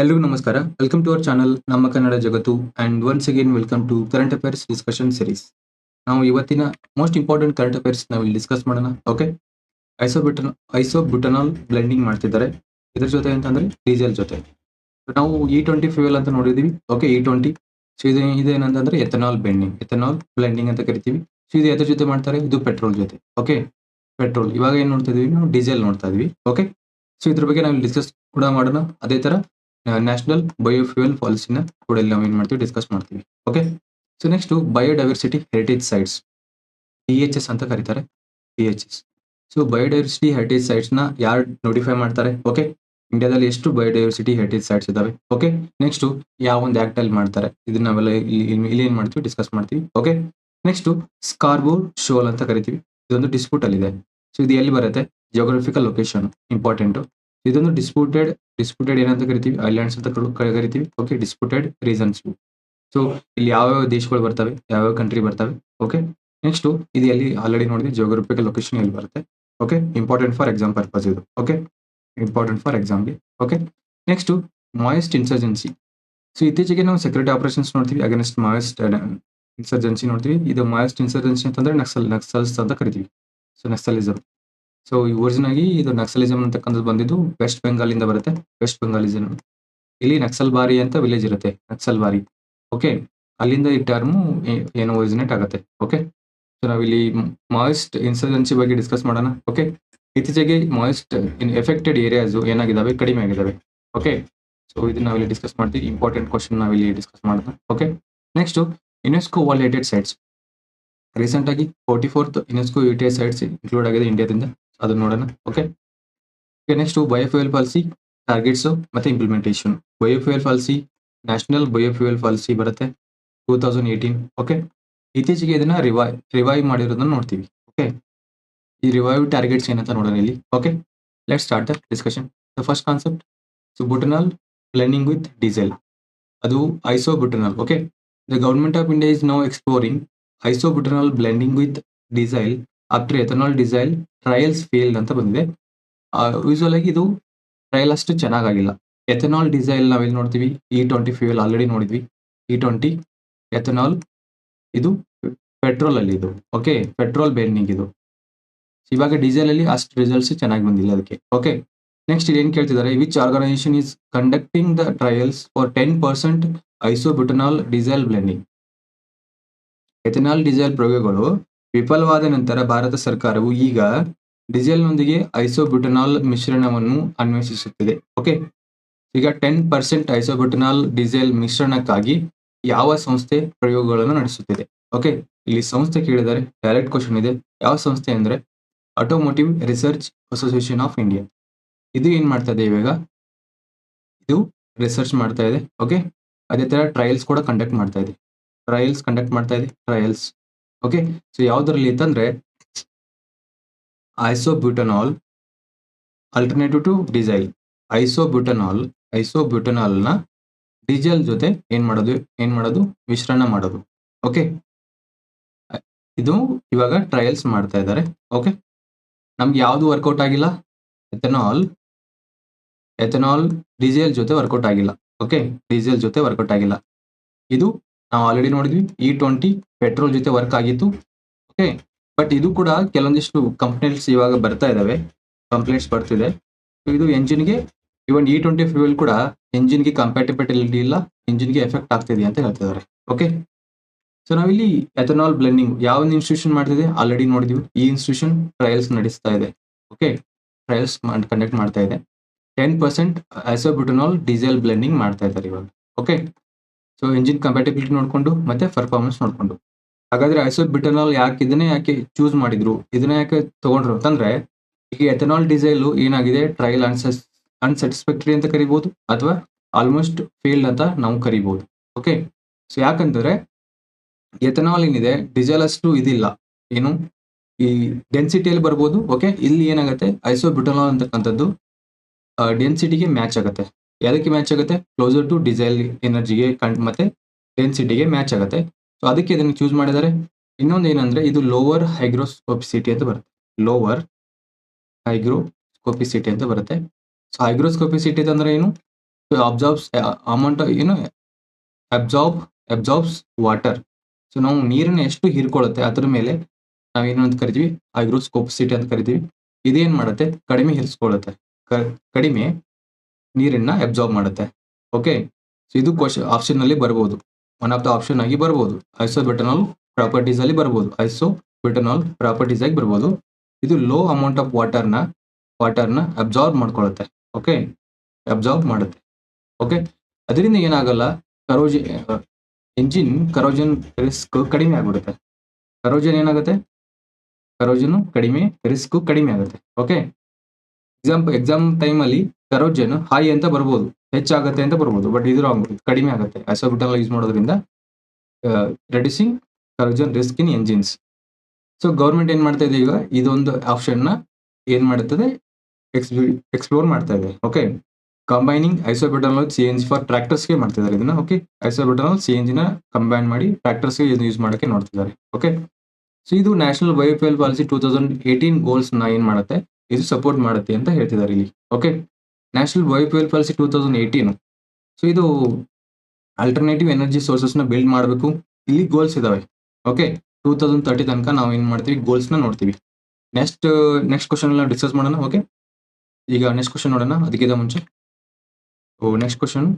ಎಲ್ರಿಗೂ ನಮಸ್ಕಾರ. Welcome to our channel Namma Kannada Jagattu and once again welcome to current affairs discussion series ನಾವು ಇವತ್ತಿನ most important current affairs ನಾವು ಇಲ್ಲಿ discuss ಮಾಡೋಣ ಓಕೆ ಐಸೋಬಿಟನ್ ಐಸೋಬ್ಯುಟನಾಲ್ ಬ್ಲೆಂಡಿಂಗ್ ಮಾಡ್ತಿದ್ದಾರೆ. ಇದ್ರ ಜೊತೆ ಅಂತಂದ್ರೆ ಡೀಸೆಲ್ ಜೊತೆ. ನಾವು ಇ ಟ್ವೆಂಟಿ ಫ್ಯೂಯಲ್ ಅಂತ ನೋಡಿದೀವಿ ಓಕೆ ಇ ಟ್ವೆಂಟಿ ಸೊ ಇದು ಇದೇನಂತಂದ್ರೆ ಎಥನಾಲ್ ಬ್ಲೆಂಡಿಂಗ್ ಎಥನಾಲ್ ಬ್ಲೆಂಡಿಂಗ್ ಅಂತ ಕರಿತೀವಿ. ಸೊ ಇದು ಎದ್ರ ಜೊತೆ ಮಾಡ್ತಾರೆ? ಇದು ಪೆಟ್ರೋಲ್ ಜೊತೆ ಓಕೆ ಪೆಟ್ರೋಲ್ ಇವಾಗ ಏನ್ ನೋಡ್ತಾ ಇದೀವಿ? ನಾವು ಡೀಸೆಲ್ ನೋಡ್ತಾ ಇದೀವಿ ಓಕೆ ಸೊ ಇದ್ರ ಬಗ್ಗೆ ನಾವು ಡಿಸ್ಕಸ್ ಕೂಡ ಮಾಡೋಣ. ಅದೇ ತರ ನ್ಯಾಷನಲ್ ಬಯೋಫ್ಯೂಯಲ್ ಪಾಲಿಸಿನ ಕೂಡ ಇಲ್ಲಿ ನಾವು ಏನ್ ಮಾಡ್ತೀವಿ ಡಿಸ್ಕಸ್ ಮಾಡ್ತೀವಿ. Okay so next biodiversity heritage sites D H S ಅಂತ ಕರೀತಾರೆ. D H S so biodiversity ಹೆರಿಟೇಜ್ನ ಯಾರು ನೋಟಿಫೈ ಮಾಡ್ತಾರೆ? ಓಕೆ ಇಂಡಿಯಾದಲ್ಲಿ ಎಷ್ಟು ಬಯೋಡೈವರ್ಸಿಟಿ ಹೆರಿಟೇಜ್ ಸೈಟ್ಸ್ ಇದಾವೆ? ಓಕೆ ನೆಕ್ಸ್ಟ್ ಯಾವ ಒಂದು ಆಕ್ಟ್ ಅಲ್ಲಿ ಮಾಡ್ತಾರೆ? ಇದನ್ನ ನಾವೆಲ್ಲ ಇಲ್ಲಿ ಇಲ್ಲಿ ಏನ್ ಮಾಡ್ತೀವಿ ಡಿಸ್ಕಸ್ ಮಾಡ್ತೀವಿ. ಓಕೆ ನೆಕ್ಸ್ಟ್ ಸ್ಕಾರ್ಬೋ ಶೋಲ್ ಅಂತ ಕರಿತೀವಿ. ಇದೊಂದು ಡಿಸ್ಪ್ಯೂಟ್ ಅಲ್ಲಿ ಇದೆ ಸೊ ಇದು ಎಲ್ಲಿ ಬರುತ್ತೆ? ಜಿಯೋಗ್ರಫಿಕಲ್ ಲೊಕೇಶನ್ ಇಂಪಾರ್ಟೆಂಟ್ ಇದೊಂದು ಡಿಸ್ಪ್ಯೂಟೆಡ್ ಡಿಸ್ಪ್ಯೂಟೆಡ್ ಏನಂತ ಕರಿತೀವಿ? ಐಲ್ಯಾಂಡ್ಸ್ ಅಂತ ಕರಿತೀವಿ. ಓಕೆ ಡಿಸ್ಪ್ಯೂಟೆಡ್ ರೀಸನ್ಸ್ ಸೊ ಇಲ್ಲಿ ಯಾವ್ಯಾವ ದೇಶಗಳು ಬರ್ತವೆ? ಯಾವ್ಯಾವ ಕಂಟ್ರಿ ಬರ್ತವೆ? ಓಕೆ ನೆಕ್ಸ್ಟ್ ಇದು ಎಲ್ಲಿ ಆಲ್ರೆಡಿ ನೋಡಿದ್ವಿ ಜಿಯೋಗ್ರಫಿಕಲ್ ಲೊಕೇಶನ್ ಎಲ್ಲಿ ಬರುತ್ತೆ? Okay important for exam purpose ಇದು. ಓಕೆ ಇಂಪಾರ್ಟೆಂಟ್ ಫಾರ್ ಎಕ್ಸಾಮ್ಗೆ okay next Maoist insurgency so ಇತ್ತೀಚೆಗೆ ನಾವು ಸೆಕ್ಯೂರಿಟಿ ಆಪರೇಷನ್ಸ್ ನೋಡ್ತೀವಿ ಅಗೇನ್ಸ್ಟ್ ಮಾಯೆಸ್ಟ್ ಇನ್ಸರ್ಜೆನ್ಸಿ ನೋಡ್ತೀವಿ. ಇದು ಮಾಯೆಸ್ಟ್ ಇನ್ಸರ್ಜೆನ್ಸಿ ಅಂತಂದ್ರೆ ನಕ್ಸಲ್ ನಕ್ಸಲ್ಸ್ ಅಂತ ಕರಿತೀವಿ. ಸೊ ನಕ್ಸಲಿಸಮ್ ಸೊ ಒರಿಜಿನ್ ಆಗಿ ಇದು ನಕ್ಸಲಿಸಮ್ ಅಂತಕ್ಕಂಥದ್ದು ಬಂದಿದ್ದು ವೆಸ್ಟ್ ಬೆಂಗಾಲ್ ಇಂದ ಬರುತ್ತೆ. ವೆಸ್ಟ್ ಬೆಂಗಾಲಿಸಮ್ ಇಲ್ಲಿ ನಕ್ಸಲ್ ಬಾರಿ ಅಂತ ವಿಲೇಜ್ ಇರುತ್ತೆ ನಕ್ಸಲ್ ಬಾರಿ ಓಕೆ ಅಲ್ಲಿಂದ ಈ ಟರ್ಮು ಏನು ಒರಿಜಿನೇಟ್ ಆಗುತ್ತೆ. ಓಕೆ ಸೊ ನಾವಿಲ್ಲಿ ಮಾಯಿಸ್ಟ್ ಇನ್ಸರ್ಜೆನ್ಸಿ ಬಗ್ಗೆ ಡಿಸ್ಕಸ್ ಮಾಡೋಣ. ಓಕೆ ಇತ್ತೀಚೆಗೆ ಮಾಯಿಸ್ಟ್ ಇನ್ ಎಫೆಕ್ಟೆಡ್ ಏರಿಯಾಸ್ ಏನಾಗಿದ್ದಾವೆ? ಕಡಿಮೆ ಆಗಿದ್ದಾವೆ. ಓಕೆ ಸೊ ಇದನ್ನ ನಾವಿಲ್ಲಿ ಡಿಸ್ಕಸ್ ಮಾಡ್ತೀವಿ. ಇಂಪಾರ್ಟೆಂಟ್ ಕ್ವಶನ್ ನಾವಿಲ್ಲಿ ಡಿಸ್ಕಸ್ ಮಾಡೋಣ. Okay next UNESCO world heritage sites recent ಆಗಿ forty fourth UNESCO U T sites include ಆಗಿದೆ ಇಂಡಿಯಾದಿಂದ ಅದನ್ನ ನೋಡೋಣ. Okay next biofuel policy targets ಮತ್ತೆ implementation biofuel policy national biofuel policy ಬರುತ್ತೆ ಟೂ ತೌಸಂಡ್ ಏಯ್ಟೀನ್ ಓಕೆ ಇತ್ತೀಚೆಗೆ ಇದನ್ನ ರಿವೈ ರಿವೈವ್ ಮಾಡಿರೋದನ್ನ ನೋಡ್ತೀವಿ. ಓಕೆ ಈ ರಿವೈವ್ ಟಾರ್ಗೆಟ್ಸ್ ಏನಂತ ನೋಡೋಣ ಇಲ್ಲಿ. Okay let start the discussion the first concept so butanol blending with diesel ಅದು iso butanol okay the government of India is now exploring iso butanol blending with diesel after ethanol diesel trials failed ಅಂತ ಬಂದಿದೆ. Usual ಆಗಿ ಇದು trial ಅಷ್ಟು ಚೆನ್ನಾಗಿಲ್ಲ ethanol diesel ನಾವೆಲ್ಲಿ ನೋಡ್ತೀವಿ? E twenty fuel already ನೋಡಿದ್ವಿ. ಇ ಟ್ವೆಂಟಿ ಎಥನಾಲ್ ಇದು ಪೆಟ್ರೋಲ್ ಅಲ್ಲಿ ಇದು. ಓಕೆ ಪೆಟ್ರೋಲ್ ಬೇರ್ನಿಂಗ್ ಇದು. ಇವಾಗ ಡೀಸೆಲ್ ಅಲ್ಲಿ ಅಷ್ಟು ರಿಸಲ್ಟ್ಸ್ ಚೆನ್ನಾಗಿ ಬಂದಿಲ್ಲ ಅದಕ್ಕೆ. ಓಕೆ ನೆಕ್ಸ್ಟ್ ಇದೇನು ಕೇಳ್ತಿದ್ದಾರೆ? Which organisation is conducting the trials for ten percent isobutanol diesel blending ethanol diesel ಪ್ರಯೋಗಗಳು ವಿಫಲವಾದ ನಂತರ ಭಾರತ ಸರ್ಕಾರವು ಈಗ ಡೀಸೆಲ್ನೊಂದಿಗೆ ಐಸೋಬ್ಯುಟನಾಲ್ ಮಿಶ್ರಣವನ್ನು ಅನ್ವೇಷಿಸುತ್ತಿದೆ. ಓಕೆ, ಈಗ ಟೆನ್ ಪರ್ಸೆಂಟ್ ಐಸೋಬ್ಯುಟನಾಲ್ ಡೀಸೆಲ್ ಮಿಶ್ರಣಕ್ಕಾಗಿ ಯಾವ ಸಂಸ್ಥೆ ಪ್ರಯೋಗಗಳನ್ನು ನಡೆಸುತ್ತಿದೆ? ಓಕೆ, ಇಲ್ಲಿ ಸಂಸ್ಥೆ ಕೇಳಿದರೆ ಡೈರೆಕ್ಟ್ ಕ್ವಶನ್ ಇದೆ. ಯಾವ ಸಂಸ್ಥೆ ಅಂದ್ರೆ automotive research association of India. ಇದು ಏನು ಮಾಡ್ತಾ ಇದೆ ಇವಾಗ? ಇದು ರಿಸರ್ಚ್ ಮಾಡ್ತಾ ಇದೆ. ಓಕೆ, ಅದೇ ಥರ ಟ್ರಯಲ್ಸ್ ಕೂಡ ಕಂಡಕ್ಟ್ ಮಾಡ್ತಾ ಇದೆ. ಟ್ರಯಲ್ಸ್ ಕಂಡಕ್ಟ್ ಮಾಡ್ತಾ ಇದೆ. ಟ್ರಯಲ್ಸ್. ಓಕೆ ಸೊ ಯಾವ್ದ್ರಲ್ಲಿ ಅಂತಂದ್ರೆ isobutanol alternative to diesel isobutanol ಐಸೋಬ್ಯೂಟನಾಲ್ನ diesel ಜೊತೆ ಏನ್ ಮಾಡೋದು ಏನ್ ಮಾಡೋದು? ಮಿಶ್ರಣ ಮಾಡೋದು. ಓಕೆ ಇದು ಇವಾಗ ಟ್ರಯಲ್ಸ್ ಮಾಡ್ತಾ ಇದ್ದಾರೆ. ಓಕೆ ನಮ್ಗೆ ಯಾವ್ದು ವರ್ಕೌಟ್ ಆಗಿಲ್ಲ? ಎಥನಾಲ್ ಎಥನಾಲ್ ಡೀಸೆಲ್ ಜೊತೆ ವರ್ಕೌಟ್ ಆಗಿಲ್ಲ. ಓಕೆ ಡೀಸೆಲ್ ಜೊತೆ ವರ್ಕೌಟ್ ಆಗಿಲ್ಲ. ಇದು ನಾವು ಆಲ್ರೆಡಿ ನೋಡಿದ್ವಿ ಇ ಟ್ವೆಂಟಿ ಪೆಟ್ರೋಲ್ ಜೊತೆ ವರ್ಕ್ ಆಗಿತ್ತು. ಓಕೆ ಬಟ್ ಇದು ಕೂಡ ಕೆಲವೊಂದಿಷ್ಟು ಕಂಪ್ಲೇಂಟ್ಸ್ ಇವಾಗ ಬರ್ತಾ ಇದಾವೆ ಕಂಪ್ಲೇಂಟ್ಸ್ ಬರ್ತಿದೆ. ಇದು ಎಂಜಿನ್ಗೆ ಇವನ್ ಇ ಟ್ವೆಂಟಿ ಫ್ಯೂಯಲ್ ಕೂಡ ಎಂಜಿನ್ಗೆ ಕಂಪ್ಯಾಟಿಬಿಲಿಟಿ ಇಲ್ಲ ಎಂಜಿನ್ಗೆ ಎಫೆಕ್ಟ್ ಆಗ್ತಿದೆ ಅಂತ ಹೇಳ್ತಿದ್ದಾರೆ. ಓಕೆ ಸೊ ನಾವಿಲ್ಲಿ ಎಥನಾಲ್ ಬ್ಲೆಂಡಿಂಗ್ ಯಾವ ಇನ್ಸ್ಟಿಟ್ಯೂಷನ್ ಮಾಡ್ತಿದೆ ಆಲ್ರೆಡಿ ನೋಡಿದ್ವಿ. ಈ ಇನ್ಸ್ಟಿಟ್ಯೂಷನ್ ಟ್ರಯಲ್ಸ್ ನಡೆಸ್ತಾ ಇದೆ. ಓಕೆ ಟ್ರಯಲ್ಸ್ ಕಂಡಕ್ಟ್ ಮಾಡ್ತಾ ಇದೆ. Ten percent isobutanol diesel blending ಮಾಡ್ತಾ ಇದ್ದಾರೆ ಇವಾಗ. ಓಕೆ ಸೊ ಇಂಜಿನ್ ಕಂಪ್ಯಾಟಿಬಿಲಿಟಿ ನೋಡ್ಕೊಂಡು, ಮತ್ತೆ ಪರ್ಫಾರ್ಮೆನ್ಸ್ ನೋಡ್ಕೊಂಡು. ಹಾಗಾದ್ರೆ ಐಸೋಬ್ಯುಟನಾಲ್ ಯಾಕೆ ಇದನ್ನೇ ಯಾಕೆ ಚೂಸ್ ಮಾಡಿದ್ರು? ಇದನ್ನ ಯಾಕೆ ತಗೊಂಡ್ರು ಅಂತಂದ್ರೆ, ಈಗ ಎಥನಾಲ್ ಡೀಸೆಲ್ ಏನಾಗಿದೆ? ಟ್ರಯಲ್ ಅನ್ಸಸ್ ಅನ್ಸ್ಯಾಟಿಸ್ಫ್ಯಾಕ್ಟರಿ ಅಂತ ಕರಿಬಹುದು ಅಥವಾ ಆಲ್ಮೋಸ್ಟ್ ಫೇಲ್ಡ್ ಅಂತ ನಾವು ಕರಿಬಹುದು ಓಕೆ ಸೊ ಯಾಕಂದ್ರೆ ಎಥನಾಲ್ ಏನಿದೆ? ಡೀಸೆಲ್ ಅಷ್ಟು ಇದಿಲ್ಲ. ಏನು? ಈ ಡೆನ್ಸಿಟಿಯಲ್ಲಿ ಬರ್ಬೋದು ಓಕೆ ಇಲ್ಲಿ ಏನಾಗುತ್ತೆ? ಐಸೋಬ್ಯುಟನಾಲ್ ಅಂತಕ್ಕಂಥದ್ದು ಡೆನ್ಸಿಟಿಗೆ ಮ್ಯಾಚ್ ಆಗುತ್ತೆ. ಯಾವುದಕ್ಕೆ ಮ್ಯಾಚ್ ಆಗುತ್ತೆ? ಕ್ಲೋಸರ್ ಟು ಡಿಸೈಲ್ ಎನರ್ಜಿಗೆ ಮತ್ತೆ ಡೆನ್ಸಿಟಿಗೆ ಮ್ಯಾಚ್ ಆಗುತ್ತೆ. ಸೊ ಅದಕ್ಕೆ ಇದನ್ನು ಚೂಸ್ ಮಾಡಿದ್ದಾರೆ. ಇನ್ನೊಂದು ಏನಂದ್ರೆ, ಇದು ಲೋವರ್ ಹೈಗ್ರೋಸ್ಕೋಪಿಸಿಟಿ ಅಂತ ಬರುತ್ತೆ. ಲೋವರ್ ಹೈಗ್ರೋಸ್ಕೋಪಿಸಿಟಿ ಅಂತ ಬರುತ್ತೆ. ಸೊ ಹೈಗ್ರೋಸ್ಕೋಪಿಸಿಟಿ ಅಂದ್ರೆ ಏನು? ಅಬ್ಸಾರ್ಬ್ಸ್ ಅಮೌಂಟ್ ಏನು ಅಬ್ಸಾರ್ಬ್ ಅಬ್ಸಾರ್ಬ್ಸ್ ವಾಟರ್ ಸೊ ನಾವು ನೀರನ್ನ ಎಷ್ಟು ಹೀರ್ಕೊಳ್ಳುತ್ತೆ? ಅದ್ರ ಮೇಲೆ ನಾವೇನು ಅಂತ ಕರಿತೀವಿ ಹೈಗ್ರೋಸ್ಕೋಪಿಸಿಟಿ ಅಂತ ಕರಿತೀವಿ. ಇದೇನ್ ಮಾಡುತ್ತೆ? ಕಡಿಮೆ ಹಿರಿಸ್ಕೊಳ್ಳುತ್ತೆ. ಕಡಿಮೆ ನೀರನ್ನ ಅಬ್ಸಾರ್ಬ್ ಮಾಡುತ್ತೆ. ಓಕೆ ಇದು ಕ್ವಶನ್ ಆಪ್ಷನ್ ಅಲ್ಲಿ ಬರ್ಬೋದು. ಒನ್ ಆಫ್ ದ ಆಪ್ಷನ್ ಆಗಿ ಬರ್ಬೋದು. ಐಸೋಬೆಟನಾಲ್ ಪ್ರಾಪರ್ಟೀಸ್ ಅಲ್ಲಿ ಬರ್ಬೋದು. ಐಸೋ ಬೆಟನಾಲ್ ಪ್ರಾಪರ್ಟೀಸ್ ಆಗಿ ಬರ್ಬೋದು. ಇದು ಲೋ ಅಮೌಂಟ್ ಆಫ್ ವಾಟರ್ನ ವಾಟರ್ನ ಅಬ್ಸಾರ್ಬ್ ಮಾಡ್ಕೊಳ್ಳುತ್ತೆ. ಓಕೆ ಅಬ್ಸಾರ್ಬ್ ಮಾಡುತ್ತೆ. ಓಕೆ ಅದರಿಂದ ಏನಾಗಲ್ಲ? ಕರೋಜಿ ಎಂಜಿನ್ ಕರೋಜನ್ ರಿಸ್ಕ್ ಕಡಿಮೆ ಆಗ್ಬಿಡುತ್ತೆ. ಕರೋಜನ್ ಏನಾಗುತ್ತೆ? ಕರೋಜನ್ ಕಡಿಮೆ ರಿಸ್ಕ್ ಕಡಿಮೆ ಆಗುತ್ತೆ. ಓಕೆ ಎಕ್ಸಾಮ್ ಎಕ್ಸಾಮ್ ಟೈಮಲ್ಲಿ ಕರೋಜನ್ ಹೈ ಅಂತ ಬರ್ಬೋದು, ಹೆಚ್ಚಾಗುತ್ತೆ ಅಂತ ಬರ್ಬೋದು ಬಟ್ ಇದು ರಾಂಗ್ ಕಡಿಮೆ ಆಗುತ್ತೆ. ಐಸೋಬಿಟಲ್ ಯೂಸ್ ಮಾಡೋದ್ರಿಂದ reducing corrosion risk in engines so government ಏನ್ ಮಾಡ್ತಾ ಇದೆ ಈಗ? ಇದೊಂದು ಆಪ್ಷನ್ನ ಏನ್ ಮಾಡುತ್ತದೆ ಎಕ್ಸ್ಪ್ಲೋರ್ ಮಾಡ್ತಾ ಇದೆ. Okay combining isobutanol tractors for ಮಾಡ್ತಾ ಮಾಡ್ತಿದ್ದಾರೆ ಇದನ್ನ. ಓಕೆ ಐಸೋಬಿಟನಾಲ್ ಸಿ ಎನ್ ಜಿನ ಕಂಬೈನ್ ಮಾಡಿ ಟ್ರ್ಯಾಕ್ಟರ್ಸ್ಗೆ ಇದು ಯೂಸ್ ಮಾಡೋಕ್ಕೆ ನೋಡ್ತಿದ್ದಾರೆ. ಓಕೆ ಸೊ ಇದು national biofuel policy two thousand eighteen ಗೋಲ್ಸ್ನ ಏನ್ ಮಾಡುತ್ತೆ? ಇದು ಸಪೋರ್ಟ್ ಮಾಡುತ್ತೆ ಅಂತ ಹೇಳ್ತಿದ್ದಾರೆ ಇಲ್ಲಿ. Okay national biofuel policy two thousand eighteen so ಇದು ಅಲ್ಟರ್ನೇಟಿವ್ ಎನರ್ಜಿ ಸೋರ್ಸಸ್ನ ಬಿಲ್ಡ್ ಮಾಡಬೇಕು. ಇಲ್ಲಿ ಗೋಲ್ಸ್ ಇದಾವೆ. ಓಕೆ ಟೂ ತೌಸಂಡ್ ತರ್ಟಿ ತನಕ ನಾವು ಏನು ಮಾಡ್ತೀವಿ? ಗೋಲ್ಸ್ನ ನೋಡ್ತೀವಿ. ನೆಕ್ಸ್ಟ್ ನೆಕ್ಸ್ಟ್ ಕ್ವಶನ್ ಎಲ್ಲ ಡಿಸ್ಕಸ್ ಮಾಡೋಣ? ಓಕೆ ಈಗ ನೆಕ್ಸ್ಟ್ ಕ್ವಶನ್ ನೋಡೋಣ. ಅದಕ್ಕಿಂತ ಮುಂಚೆ. ಓ next question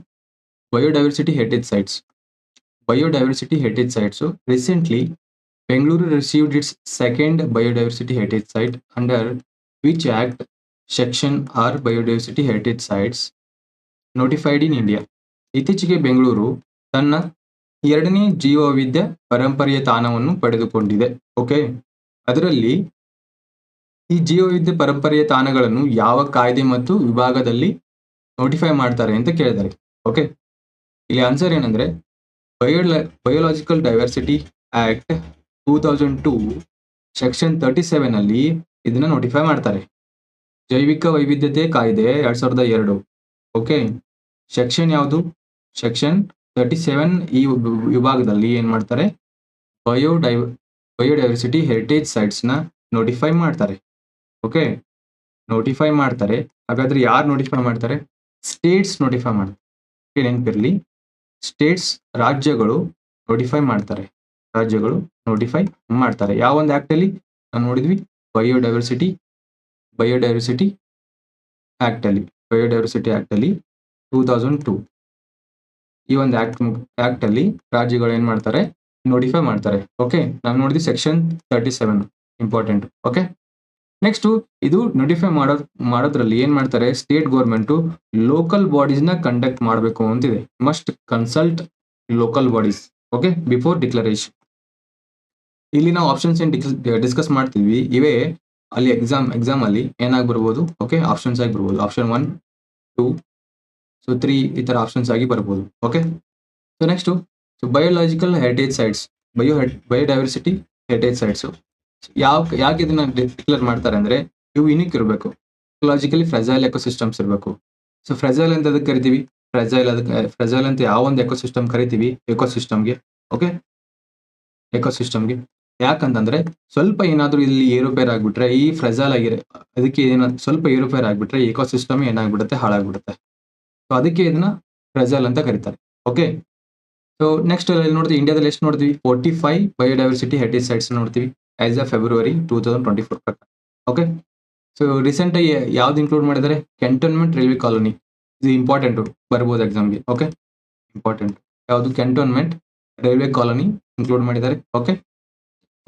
biodiversity heritage sites biodiversity heritage sites recently Bengaluru received its second biodiversity heritage site under which act section are biodiversity heritage sites notified in India ಇತ್ತೀಚೆಗೆ ಬೆಂಗಳೂರು ತನ್ನ ಎರಡನೇ ಜೀವವಿದ್ಯ ಪರಂಪರೆಯ ತಾಣವನ್ನು ಪಡೆದುಕೊಂಡಿದೆ. ಓಕೆ ಅದರಲ್ಲಿ ಈ ಜೀವವಿದ್ಯ ಪರಂಪರೆಯ ತಾಣಗಳನ್ನು ಯಾವ ಕಾಯ್ದೆ ಮತ್ತು ವಿಭಾಗದಲ್ಲಿ ನೋಟಿಫೈ ಮಾಡ್ತಾರೆ ಅಂತ ಕೇಳಿದ್ದಾರೆ. ಓಕೆ ಇಲ್ಲಿ ಆನ್ಸರ್ ಏನಂದ್ರೆ ಬಯೋಲ biological diversity act two thousand two section thirty seven ಅಲ್ಲಿ ಇದನ್ನ ನೋಟಿಫೈ ಮಾಡ್ತಾರೆ. ಜೈವಿಕ ವೈವಿಧ್ಯತೆ ಕಾಯ್ದೆ ಎರಡ್ ಸಾವಿರದ ಎರಡು. ಓಕೆ ಸೆಕ್ಷನ್ ಯಾವುದು? ಸೆಕ್ಷನ್ ತರ್ಟಿ ಸೆವೆನ್ ಈ ವಿಭಾಗದಲ್ಲಿ ಏನ್ ಮಾಡ್ತಾರೆ? ಬಯೋಡೈವ್ ಬಯೋಡೈವರ್ಸಿಟಿ ಹೆರಿಟೇಜ್ ಸೈಟ್ಸ್ನ ನೋಟಿಫೈ ಮಾಡ್ತಾರೆ. ಓಕೆ ನೋಟಿಫೈ ಮಾಡ್ತಾರೆ. ಹಾಗಾದ್ರೆ ಯಾರು ನೋಟಿಫೈ ಮಾಡ್ತಾರೆ? ಸ್ಟೇಟ್ಸ್ ನೋಟಿಫೈ ಮಾಡ್ತಾರೆ ನೆನಪಿರ್ಲಿ ಸ್ಟೇಟ್ಸ್ ರಾಜ್ಯಗಳು ನೋಟಿಫೈ ಮಾಡ್ತಾರೆ. ರಾಜ್ಯಗಳು ನೋಟಿಫೈ ಮಾಡ್ತಾರೆ. ಯಾವ ಒಂದು ಆಕ್ಟ್ ಅಲ್ಲಿ ನಾವು ನೋಡಿದ್ವಿ? ಬಯೋಡೈವರ್ಸಿಟಿ ಬಯೋಡೈವರ್ಸಿಟಿ ಆಕ್ಟ್ ಅಲ್ಲಿ ಬಯೋಡೈವರ್ಸಿಟಿ ಆಕ್ಟ್ ಅಲ್ಲಿ ಟೂ ತೌಸಂಡ್ ಟೂ ಈ ಒಂದು ಆಕ್ಟ್ ಅಲ್ಲಿ ರಾಜ್ಯಗಳು ಏನು ಮಾಡ್ತಾರೆ? ನೋಟಿಫೈ ಮಾಡ್ತಾರೆ. ಓಕೆ ನಾವು ನೋಡಿದ್ವಿ section thirty seven important okay next ಇದು ನೋಟಿಫೈ ಮಾಡೋ, ಮಾಡೋದ್ರಲ್ಲಿ ಏನು ಮಾಡ್ತಾರೆ? ಸ್ಟೇಟ್ ಗೌರ್ಮೆಂಟು ಲೋಕಲ್ ಬಾಡೀಸ್ನ ಕಂಡಕ್ಟ್ ಮಾಡಬೇಕು ಅಂತಿದೆ. Must consult local bodies okay before declaration ಇಲ್ಲಿ ನಾವು ಆಪ್ಷನ್ಸ್ ಏನ್ ಡಿಸ್ಕಸ್ ಮಾಡ್ತೀವಿ ಇವೇ ಅಲ್ಲಿ ಎಕ್ಸಾಮ್ ಎಕ್ಸಾಮ್ ಅಲ್ಲಿ ಏನಾಗಿ ಬರ್ಬೋದು ಓಕೆ ಆಪ್ಷನ್ಸ್ ಆಗಿ ಬರ್ಬೋದು. Option one two so three ಈ ತರ ಆಪ್ಷನ್ಸ್ ಆಗಿ ಬರ್ಬೋದು. Okay so next so biological heritage sites bio biodiversity heritage sites ಯಾವ, ಯಾಕೆ ಇದನ್ನ ಡಿಕ್ಲೇರ್ ಮಾಡ್ತಾರೆ ಅಂದ್ರೆ, ಇವು ಯುನಿಕ್ ಇರಬೇಕು. ಲಾಜಿಕಲಿ ಫ್ರೆಜೈಲ್ ಎಕೋಸಿಸ್ಟಮ್ಸ್ ಇರಬೇಕು. ಸೊ ಫ್ರೆಜೈಲ್ ಅಂತ ಅದಕ್ಕೆ ಕರಿತೀವಿ? ಫ್ರೆಜೈಲ್ ಅದಕ್ಕೆ ಫ್ರೆಜೈಲ್ ಅಂತ ಯಾವ ಒಂದು ಎಕೋಸಿಸ್ಟಮ್ ಕರಿತೀವಿ ಎಕೋಸಿಸ್ಟಮ್ಗೆ ಓಕೆ ಎಕೋಸಿಸ್ಟಮ್ಗೆ ಯಾಕಂತಂದ್ರೆ ಸ್ವಲ್ಪ ಏನಾದರೂ ಇಲ್ಲಿ ಏರುಪೇರ್ ಆಗ್ಬಿಟ್ರೆ, ಈ ಫ್ರೆಜಲ್ ಆಗಿರ ಅದಕ್ಕೆ ಏನ, ಸ್ವಲ್ಪ ಏರುಪೇರ್ ಆಗ್ಬಿಟ್ರೆ ಎಕೋಸಿಸ್ಟಮ್ ಏನಾಗ್ಬಿಡುತ್ತೆ, ಹಾಳಾಗ್ಬಿಡುತ್ತೆ. ಸೊ ಅದಕ್ಕೆ ಇದನ್ನ ಫ್ರೆಜಲ್ ಅಂತ ಕರೀತಾರೆ. ಓಕೆ ಸೊ ನೆಕ್ಸ್ಟ್ ಇಲ್ಲಿ ನೋಡ್ತೀವಿ ಇಂಡಿಯಾದಲ್ಲಿ ಎಷ್ಟು ನೋಡ್ತೀವಿ? Forty five biodiversity heritage sites ನೋಡ್ತೀವಿ as of February two thousand twenty four ಪ್ರಕಾರ. ಓಕೆ ಸೊ ರೀಸೆಂಟ್ ಆಗಿ ಯಾವ್ದು ಇನ್ಕ್ಲೂಡ್ ಮಾಡಿದ್ದಾರೆ? ಕ್ಯಾಂಟೋನ್ಮೆಂಟ್ ರೈಲ್ವೆ ಕಾಲೋನಿ ಇದು ಇಂಪಾರ್ಟೆಂಟ್ ಬರ್ಬೋದು ಎಕ್ಸಾಮ್ಗೆ ಓಕೆ ಇಂಪಾರ್ಟೆಂಟ್ ಯಾವುದು ಕ್ಯಾಂಟೋನ್ಮೆಂಟ್ ರೈಲ್ವೆ ಕಾಲೋನಿ ಇನ್ಕ್ಲೂಡ್ ಮಾಡಿದ್ದಾರೆ? Okay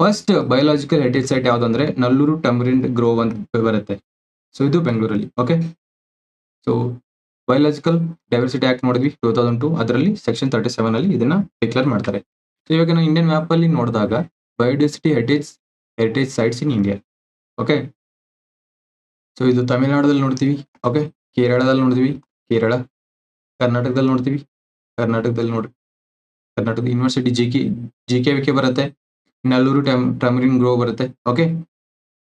first biological heritage site ಯಾವ್ದು ಅಂದ್ರೆ ನಲ್ಲೂರು ಟಮರಿನ್ ಗ್ರೋವ್ ಅಂತ ಬರುತ್ತೆ. ಸೊ ಇದು ಬೆಂಗಳೂರಲ್ಲಿ okay so biological diversity act ನೋಡಿದ್ವಿ ಟೂ ತೌಸಂಡ್ ಟು ಅದರಲ್ಲಿ ಸೆಕ್ಷನ್ ತರ್ಟಿ ಸೆವೆನ್ ಅಲ್ಲಿ ಇದನ್ನ ಡಿಕ್ಲೇರ್ ಮಾಡ್ತಾರೆ. ಸೊ ಇವಾಗ ನಾವು ಇಂಡಿಯನ್ ಮ್ಯಾಪ್ ಅಲ್ಲಿ ನೋಡಿದಾಗ biodiversity heritage heritage sites in India okay so ಇದು ತಮಿಳುನಾಡಲ್ಲಿ ನೋಡ್ತೀವಿ ಓಕೆ ಕೇರಳದಲ್ಲಿ ನೋಡ್ತೀವಿ, ಕೇರಳ, ಕರ್ನಾಟಕದಲ್ಲಿ ನೋಡ್ತೀವಿ, ಕರ್ನಾಟಕದಲ್ಲಿ ನೋಡಿ ಕರ್ನಾಟಕದ university G K G K V K ಬರುತ್ತೆ. ನಲ್ಲೂರು ಟಮ್ ಟಮರಿನ್ ಗ್ರೋ ಬರುತ್ತೆ. ಓಕೆ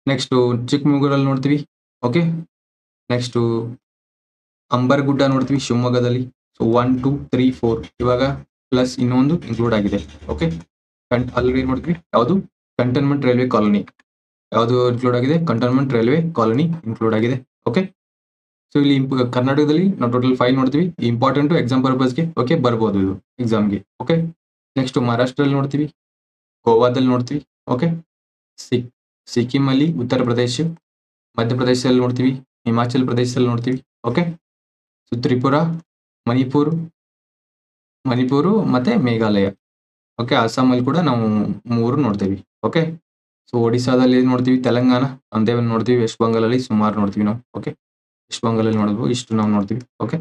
ನೆಕ್ಸ್ಟು ಚಿಕ್ಕಮಗಳೂರಲ್ಲಿ ನೋಡ್ತೀವಿ. ಓಕೆ ನೆಕ್ಸ್ಟು ಅಂಬರ್ಗುಡ್ಡ ನೋಡ್ತೀವಿ ಶಿವಮೊಗ್ಗದಲ್ಲಿ. So one two three four ಇವಾಗ ಪ್ಲಸ್ ಇನ್ನೊಂದು ಇನ್ಕ್ಲೂಡ್ ಆಗಿದೆ. ಓಕೆ ಅಲ್ಲಿ ನೋಡ್ತೀವಿ ಮಾಡ್ತೀವಿ? ಯಾವುದು? ಕಂಟೋನ್ಮೆಂಟ್ ರೈಲ್ವೆ ಕಾಲೋನಿ ಯಾವುದು ಇನ್ಕ್ಲೂಡ್ ಆಗಿದೆ? ಕಂಟೋನ್ಮೆಂಟ್ ರೈಲ್ವೆ ಕಾಲೋನಿ ಇನ್ಕ್ಲೂಡ್ ಆಗಿದೆ. ಓಕೆ ಸೊ ಇಲ್ಲಿ ಕರ್ನಾಟಕದಲ್ಲಿ ನಾವು ಟೋಟಲ್ ಫೈವ್ ನೋಡ್ತೀವಿ. ಇಂಪಾರ್ಟೆಂಟು ಎಕ್ಸಾಮ್ ಪರ್ಪಸ್ಗೆ ಓಕೆ ಬರ್ಬೋದು ಇದು ಎಕ್ಸಾಮ್ಗೆ ಓಕೆ ನೆಕ್ಸ್ಟ್ ಮಹಾರಾಷ್ಟ್ರದಲ್ಲಿ ನೋಡ್ತೀವಿ. ಗೋವಾದಲ್ಲಿ ನೋಡ್ತೀವಿ ಓಕೆ ಸಿಕ್ ಸಿಕ್ಕಿಮಲ್ಲಿ ಉತ್ತರ ಪ್ರದೇಶ ಮಧ್ಯಪ್ರದೇಶದಲ್ಲಿ ನೋಡ್ತೀವಿ, ಹಿಮಾಚಲ್ ಪ್ರದೇಶದಲ್ಲಿ ನೋಡ್ತೀವಿ ಓಕೆ ಸೊ ತ್ರಿಪುರ, ಮಣಿಪುರ್, ಮಣಿಪುರು ಮತ್ತು ಮೇಘಾಲಯ ಓಕೆ ಅಸ್ಸಾಮಲ್ಲಿ ಕೂಡ ನಾವು ಮೂರು ನೋಡ್ತೀವಿ ಓಕೆ ಸೊ ಒಡಿಶಾದಲ್ಲಿ ನೋಡ್ತೀವಿ, ತೆಲಂಗಾಣ ಒಂದೇ ನೋಡ್ತೀವಿ, ವೆಸ್ಟ್ ಬಂಗಾಲಲ್ಲಿ ಸುಮಾರು ನೋಡ್ತೀವಿ ನಾವು ಓಕೆ ವೆಸ್ಟ್ ಬಂಗಾಲಲ್ಲಿ ನೋಡ್ಬೋದು ಇಷ್ಟು ನಾವು ನೋಡ್ತೀವಿ ಓಕೆ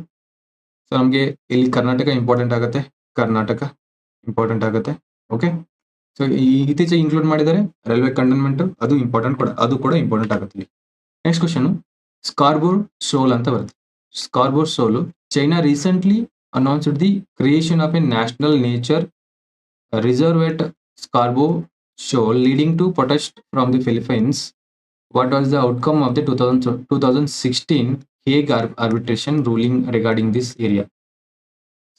ಸೊ ನಮಗೆ ಇಲ್ಲಿ ಕರ್ನಾಟಕ ಇಂಪಾರ್ಟೆಂಟ್ ಆಗುತ್ತೆ, ಕರ್ನಾಟಕ ಇಂಪಾರ್ಟೆಂಟ್ ಆಗುತ್ತೆ ಓಕೆ ಸೊ ಇತ್ತೀಚೆಗೆ ಇನ್ಕ್ಲೂಡ್ ಮಾಡಿದ್ದಾರೆ ರೈಲ್ವೆ ಕಂಟೋನ್ಮೆಂಟ್ ಅದು ಇಂಪಾರ್ಟೆಂಟ್ ಕೂಡ ಅದು ಕೂಡ ಇಂಪಾರ್ಟೆಂಟ್ ಆಗುತ್ತೆ ನೆಕ್ಸ್ಟ್ ಕ್ವಶನ್ ಸ್ಕಾರ್ಬೋರ್ ಶೋಲ್ ಅಂತ ಬರುತ್ತೆ. Scarborough shoal China recently announced the creation of a national nature reserve at Scarborough to leading from the Philippines what was the outcome of outcome of the 2000, 2016 sixteen Hague arbitration arbitration ruling regarding this area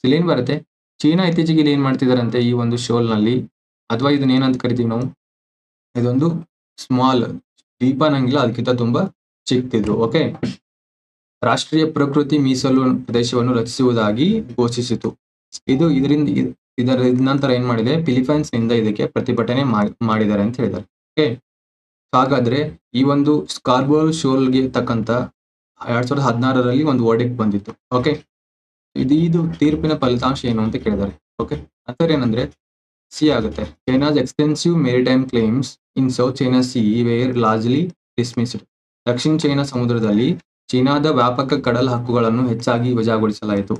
ಇಲ್ಲೇನು ಬರುತ್ತೆ? China ಇತ್ತೀಚೆಗೆ ಇಲ್ಲಿ ಏನು ಮಾಡ್ತಿದಾರಂತೆ ಈ ಒಂದು ಶೋಲ್ನಲ್ಲಿ ಅಥವಾ ಇದನ್ನ ಏನಂತ ಕರಿತೀವಿ ನಾವು? ಇದೊಂದು ಸ್ಮಾಲ್ ದೀಪ ಅನ್ನಂಗಿಲ್ಲ, ಅದಕ್ಕಿಂತ ತುಂಬಾ ಚಿಕ್ಕದಿದ್ರು ಓಕೆ ರಾಷ್ಟ್ರೀಯ ಪ್ರಕೃತಿ ಮೀಸಲು ಪ್ರದೇಶವನ್ನು ರಚಿಸುವುದಾಗಿ ಘೋಷಿಸಿತು. ಇದು ಇದರಿಂದ ಇದರ ಇದ್ ನಂತರ ಏನ್ ಮಾಡಿದೆ? ಫಿಲಿಪೈನ್ಸ್ನಿಂದ ಇದಕ್ಕೆ ಪ್ರತಿಭಟನೆ ಮಾಡಿದ್ದಾರೆ ಅಂತ ಹೇಳಿದ್ದಾರೆ ಓಕೆ ಹಾಗಾದ್ರೆ ಈ ಒಂದು ಸ್ಕಾರ್ಬೋ ಶೋಲ್ಗೆ ತಕ್ಕಂತ ಎರಡ್ ಸಾವಿರದ ಹದಿನಾರರಲ್ಲಿ ಒಂದು ವರ್ಡಿಕ್ ಬಂದಿತ್ತು ಓಕೆ ಇದು ಇದು ತೀರ್ಪಿನ ಫಲಿತಾಂಶ ಏನು ಅಂತ ಕೇಳಿದ್ದಾರೆ ಓಕೆ ಅಂತರ ಏನಂದ್ರೆ ಸಿ ಆಗುತ್ತೆ. China's extensive maritime claims in South China Sea were largely dismissed Dakshina China ಸಮುದ್ರದಲ್ಲಿ ಚೀನಾದ ವ್ಯಾಪಕ ಕಡಲ ಹಕ್ಕುಗಳನ್ನು ಹೆಚ್ಚಾಗಿ ವಜಾಗೊಳಿಸಲಾಯಿತು.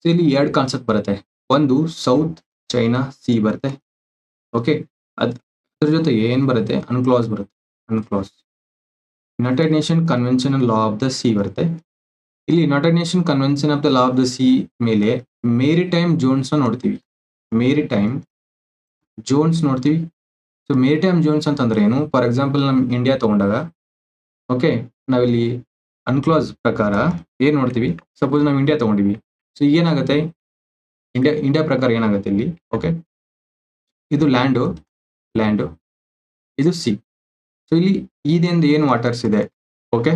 ಸೊ ಇಲ್ಲಿ ಎರಡು ಕಾನ್ಸೆಪ್ಟ್ ಬರುತ್ತೆ. ಒಂದು ಸೌತ್ ಚೈನಾ ಸಿ ಬರುತ್ತೆ. ಓಕೆ ಅದ್, ಅದ್ರ ಜೊತೆ ಏನ್ ಬರುತ್ತೆ? ಅನ್ಕ್ಲಾಸ್ ಬರುತ್ತೆ. UNCLOS United Nation Convention Law of the Sea ಬರುತ್ತೆ. ಇಲ್ಲಿ United Nation Convention of the Law of the Sea ಮೇಲೆ ಮೇರಿ ಟೈಮ್ ಜೋನ್ಸ್ ನೋಡ್ತೀವಿ. ಮೇರಿ ಟೈಮ್ ಜೋನ್ಸ್ ನೋಡ್ತೀವಿ. ಸೊ ಮೇರಿ ಟೈಮ್ ಜೋನ್ಸ್ ಅಂತಂದ್ರೆ ಏನು? ಫಾರ್ ಎಕ್ಸಾಂಪಲ್ ನಮ್ ಇಂಡಿಯಾ ತಗೊಂಡಾಗ ಓಕೆ ನಾವಿಲ್ಲಿ ಅನ್ಕ್ಲಾಸ್ ಪ್ರಕಾರ ಏನ್ ನೋಡ್ತೀವಿ? ಸಪೋಸ್ ನಾವು ಇಂಡಿಯಾ ತಗೊಂಡಿವಿ. ಸೊ ಏನಾಗುತ್ತೆ ಇಂಡಿಯಾ ಇಂಡಿಯಾ ಪ್ರಕಾರ ಏನಾಗುತ್ತೆ ಇಲ್ಲಿ? ಓಕೆ ಇದು ಲ್ಯಾಂಡು ಲ್ಯಾಂಡು ಇದು ಸಿ ಸೊ ಇಲ್ಲಿ ಇದರಿಂದ ಏನು ವಾಟರ್ಸ್ ಇದೆ? ಓಕೆ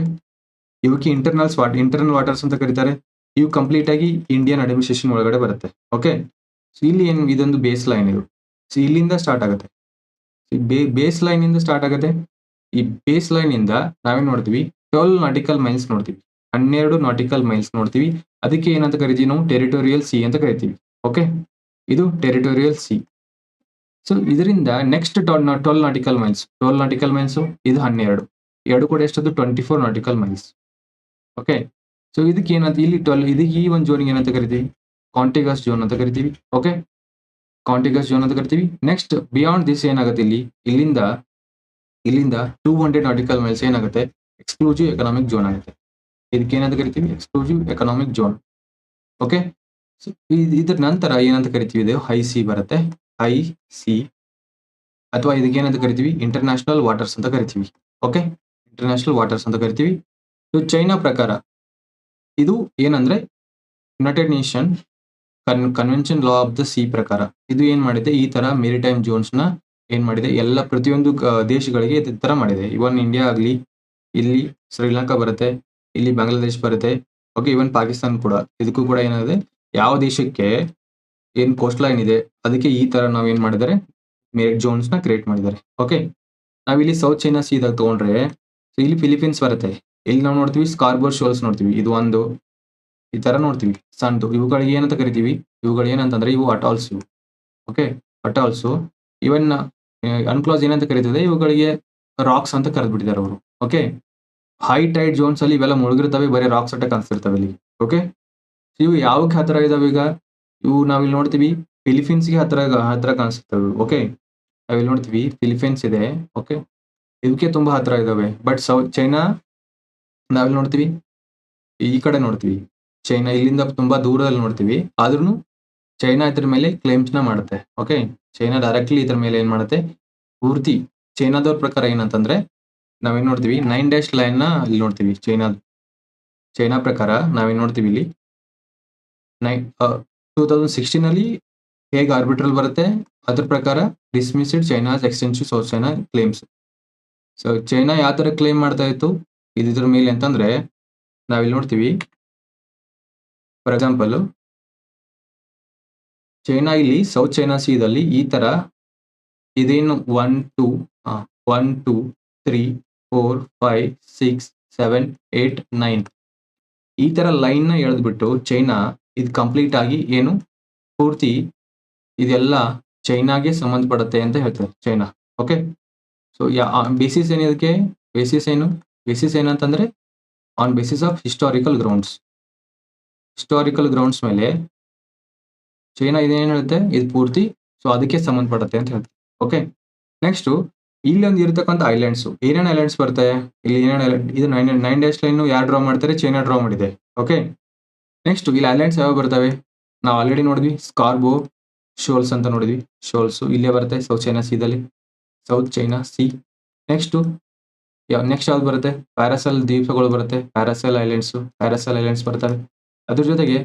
ಇವಕ್ಕೆ ಇಂಟರ್ನಲ್ಸ್ ವಾಟ್ ಇಂಟರ್ನಲ್ ವಾಟರ್ಸ್ ಅಂತ ಕರೀತಾರೆ. ಇವು ಕಂಪ್ಲೀಟ್ ಆಗಿ ಇಂಡಿಯನ್ ಅಡ್ಮಿನಿಸ್ಟ್ರೇಷನ್ ಒಳಗಡೆ ಬರುತ್ತೆ. ಓಕೆ ಸೊ ಇಲ್ಲಿ ಏನು, ಇದೊಂದು ಬೇಸ್ ಲೈನ್ ಇದು. ಸೊ ಇಲ್ಲಿಂದ ಸ್ಟಾರ್ಟ್ ಆಗುತ್ತೆ. ಬೇಸ್ ಲೈನ್ ಸ್ಟಾರ್ಟ್ ಆಗುತ್ತೆ. ಈ ಬೇಸ್ ಲೈನ್ ಇಂದ ನಾವೇನ್ ನೋಡ್ತೀವಿ? ಟ್ವೆಲ್ ನಾಟಿಕಲ್ ಮೈಲ್ಸ್ ನೋಡ್ತೀವಿ. ಹನ್ನೆರಡು ನಾಟಿಕಲ್ ಮೈಲ್ಸ್ ನೋಡ್ತೀವಿ. ಅದಕ್ಕೆ ಏನಂತ ಕರಿತೀವಿ ನಾವು? ಟೆರಿಟೋರಿಯಲ್ ಸಿ ಅಂತ ಕರಿತೀವಿ. ಓಕೆ ಇದು ಟೆರಿಟೋರಿಯಲ್ ಸಿ ಸೊ ಇದರಿಂದ next twelve nautical miles twelve nautical miles ಇದು ಹನ್ನೆರಡು. ಎರಡು ಕೂಡ ಎಷ್ಟದು twenty four nautical miles okay so ಇದಕ್ಕೆ ಏನಂತ, ಇಲ್ಲಿ ಟ್ವೆಲ್ ಇದಕ್ಕೆ ಈ ಒಂದು ಜೋನಿಗೆ ಏನಂತ ಕರಿತೀವಿ? ಕಾಂಟಿಗಸ್ ಜೋನ್ ಅಂತ ಕರಿತೀವಿ. ಓಕೆ ಕಾಂಟಿಗಸ್ ಜೋನ್ ಅಂತ ಕರಿತೀವಿ. ನೆಕ್ಸ್ಟ್ ಬಿಯಾಂಡ್ ದಿಸ್ ಏನಾಗುತ್ತೆ ಇಲ್ಲಿ? ಇಲ್ಲಿಂದ ಇಲ್ಲಿಂದ ಟೂ ಹಂಡ್ರೆಡ್ ನಾಟಿಕಲ್ ಮೈಲ್ಸ್ ಏನಾಗುತ್ತೆ? ಎಕ್ಸ್ಕ್ಲೂಸಿವ್ ಎಕನಾಮಿಕ್ ಜೋನ್ ಆಗುತ್ತೆ. ಇದಕ್ಕೆ ಏನಂತ ಕರಿತೀವಿ? Exclusive economic zone okay so ಇದ್ರ ನಂತರ ಏನಂತ ಕರಿತೀವಿ? ಇದು ಹೈ ಸಿ ಬರುತ್ತೆ. ಹೈ ಸಿ ಅಥವಾ ಇದಕ್ಕೆ ಏನಂತ ಕರಿತೀವಿ? ಇಂಟರ್ನ್ಯಾಷನಲ್ ವಾಟರ್ಸ್ ಅಂತ ಕರಿತೀವಿ. ಓಕೆ ಇಂಟರ್ನ್ಯಾಷನಲ್ ವಾಟರ್ಸ್ ಅಂತ ಕರಿತೀವಿ. ಸೊ ಚೈನಾ ಪ್ರಕಾರ ಇದು ಏನಂದ್ರೆ ಯುನೈಟೆಡ್ ನೇಷನ್ ಕನ್ convention law of the sea ಪ್ರಕಾರ. ಇದು ಏನ್ ಮಾಡಿದೆ? ಈ ತರ ಮೇರಿಟೈಮ್ ಜೋನ್ಸ್ನ ಏನ್ ಮಾಡಿದೆ? ಎಲ್ಲ ಪ್ರತಿಯೊಂದು ದೇಶಗಳಿಗೆ ಈ ತರ ಮಾಡಿದೆ. ಇವನ್ ಇಂಡಿಯಾ ಆಗ್ಲಿ, ಇಲ್ಲಿ ಶ್ರೀಲಂಕಾ ಬರುತ್ತೆ, ಇಲ್ಲಿ ಬಾಂಗ್ಲಾದೇಶ್ ಬರುತ್ತೆ ಓಕೆ ಇವನ್ ಪಾಕಿಸ್ತಾನ್ ಕೂಡ. ಇದಕ್ಕೂ ಕೂಡ ಏನಾದ್ರೆ ಯಾವ ದೇಶಕ್ಕೆ ಏನ್ ಕೋಸ್ಟ್ ಲೈನ್ ಇದೆ, ಅದಕ್ಕೆ ಈ ತರ ನಾವ್ ಏನ್ ಮಾಡಿದರೆ ಮೇರಿಟ್ ಜೋನ್ಸ್ನ ಕ್ರಿಯೇಟ್ ಮಾಡಿದ್ದಾರೆ. ಓಕೆ ನಾವಿಲ್ಲಿ ಸೌತ್ ಚೈನಾ ಸೀದಾಗ ತಗೊಂಡ್ರೆ, ಇಲ್ಲಿ ಫಿಲಿಪೀನ್ಸ್ ಬರುತ್ತೆ. ಇಲ್ಲಿ ನಾವು ನೋಡ್ತೀವಿ ಸ್ಕಾರ್ಬೋರ್ ಶೋಲ್ಸ್ ನೋಡ್ತೀವಿ. ಇದು ಒಂದು. ಈ ತರ ನೋಡ್ತೀವಿ ಸಣ್ಣದು ಇವುಗಳಿಗೆ ಏನಂತ ಕರಿತೀವಿ? ಇವುಗಳು ಏನಂತಂದ್ರೆ ಇವು ಅಟಾಲ್ಸ್ ಇವು. ಓಕೆ ಅಟಾಲ್ಸು ಇವನ್ ಅನ್ಕ್ಲೋಸ್ ಏನಂತ ಕರೀತದೆ? ಇವುಗಳಿಗೆ ರಾಕ್ಸ್ ಅಂತ ಕರೆದ್ಬಿಟ್ಟಿದ್ದಾರೆ ಅವರು. ಓಕೆ ಹೈ ಟೈಡ್ ಜೋನ್ಸ್ ಅಲ್ಲಿ ಇವೆಲ್ಲ ಮುಳುಗಿರ್ತವೆ, ಬರೀ ರಾಕ್ಸ್ ಅಟ್ಟ ಕಾಣಿಸ್ತಿರ್ತವೆ ಇಲ್ಲಿ ಓಕೆ ಇವು ಯಾವಕ್ಕೆ ಹತ್ರ ಇದಾವೆ ಈಗ? ಇವು ನಾವಿಲ್ಲಿ ನೋಡ್ತೀವಿ ಫಿಲಿಪೀನ್ಸ್ಗೆ ಹತ್ರ ಹತ್ರ ಕಾಣಿಸ್ತವೆ ಓಕೆ ನಾವಿಲ್ಲಿ ನೋಡ್ತೀವಿ ಫಿಲಿಪೀನ್ಸ್ ಇದೆ. ಓಕೆ ಇದಕ್ಕೆ ತುಂಬಾ ಹತ್ರ ಇದಾವೆ. ಬಟ್ ಸೌತ್ ಚೈನಾ ನಾವಿಲ್ಲಿ ನೋಡ್ತೀವಿ, ಈ ಕಡೆ ನೋಡ್ತೀವಿ. ಚೈನಾ ಇಲ್ಲಿಂದ ತುಂಬಾ ದೂರದಲ್ಲಿ ನೋಡ್ತೀವಿ. ಆದ್ರೂ ಚೈನಾ ಇದ್ರ ಮೇಲೆ ಕ್ಲೇಮ್ಸ್ನ ಮಾಡುತ್ತೆ. ಓಕೆ ಚೈನಾ ಡೈರೆಕ್ಟ್ಲಿ ಇದ್ರ ಮೇಲೆ ಏನ್ ಮಾಡುತ್ತೆ? ಪೂರ್ತಿ ಚೈನಾದವ್ರ ಪ್ರಕಾರ ಏನಂತಂದ್ರೆ, ನಾವೇನ್ ನೋಡ್ತೀವಿ? ನೈನ್ ಡ್ಯಾಶ್ ಲೈನ್ನ ಇಲ್ಲಿ ನೋಡ್ತೀವಿ. ಚೈನಾ ಚೈನಾ ಪ್ರಕಾರ ನಾವೇನ್ ನೋಡ್ತೀವಿ ಇಲ್ಲಿ? ನೈನ್ ಟೂ ತೌಸಂಡ್ ಸಿಕ್ಸ್ಟೀನ್ ಅಲ್ಲಿ ಹೇಗೆ ಆರ್ಬಿಟ್ರಲ್ ಬರುತ್ತೆ? ಅದ್ರ ಪ್ರಕಾರ dismissed China's extensive South China claims so China ಯಾವ ತರ ಕ್ಲೇಮ್ ಮಾಡ್ತಾ ಇತ್ತು? ಇದ್ರ ಮೇಲೆ ಅಂತಂದ್ರೆ, ನಾವಿಲ್ಲಿ ನೋಡ್ತೀವಿ ಫಾರ್ ಎಕ್ಸಾಂಪಲ್ ಚೈನಾ ಇಲ್ಲಿ ಸೌತ್ ಚೈನಾ ಸೀದಲ್ಲಿ ಈ ತರ ಇದೇನು one two one two three four five six seven eight nine ಈ ತರ ಲೈನ್ನ ಎಳೆದ್ಬಿಟ್ಟು ಚೈನಾ ಇದು ಕಂಪ್ಲೀಟ್ ಆಗಿ ಏನು? ಪೂರ್ತಿ ಇದೆಲ್ಲ ಚೈನಾಗೆ ಸಂಬಂಧಪಡುತ್ತೆ ಅಂತ ಹೇಳ್ತಾರೆ ಚೈನಾ ಓಕೆ ಸೊ ಬೇಸಿಸ್ ಏನಿದಕ್ಕೆ? ಬೇಸಿಸ್ ಏನು? ಬೇಸಿಸ್ ಏನಂತಂದ್ರೆ on basis of historical grounds historical grounds ಮೇಲೆ ಚೈನಾ ಇದೇನು ಹೇಳುತ್ತೆ? ಇದು ಪೂರ್ತಿ ಸೊ ಅದಕ್ಕೆ ಸಂಬಂಧಪಡುತ್ತೆ ಅಂತ ಹೇಳ್ತಾರೆ ಓಕೆ ನೆಕ್ಸ್ಟ್ ಇಲ್ಲಿ ಒಂದು ಇರತಕ್ಕಂಥ ಐಲ್ಯಾಂಡ್ಸ್ ಏನೇನು ಐಲ್ಯಾಂಡ್ಸ್ ಬರುತ್ತೆ? ಇಲ್ಲಿ ಏನೇನು ಇದು ನೈನ್ ನೈನ್ ಡೇಸ್ ಲೈನ್ ಯಾರು ಡ್ರಾ ಮಾಡ್ತಾರೆ? ಚೈನಾ ಡ್ರಾ ಮಾಡಿದೆ. ಓಕೆ ನೆಕ್ಸ್ಟ್ ಇಲ್ಲಿ ಐಲ್ಯಾಂಡ್ಸ್ ಯಾವ ಬರ್ತವೆ? ನಾವು ಆಲ್ರೆಡಿ ನೋಡಿದ್ವಿ ಸ್ಕಾರ್ಬೋ ಶೋಲ್ಸ್ ಅಂತ ನೋಡಿದ್ವಿ. ಶೋಲ್ಸ್ ಇಲ್ಲೇ ಬರುತ್ತೆ South China ಸೀದಲ್ಲಿ South China Sea next next ಯಾವ್ದು ಬರುತ್ತೆ? ಪ್ಯಾರಾಸಲ್ ದ್ವೀಪಗಳು ಬರುತ್ತೆ. ಪ್ಯಾರಾಸಲ್ ಐಲ್ಯಾಂಡ್ಸ್ ಪ್ಯಾರಾಸಲ್ ಐಲ್ಯಾಂಡ್ಸ್ ಬರ್ತವೆ. ಅದ್ರ ಜೊತೆಗೆ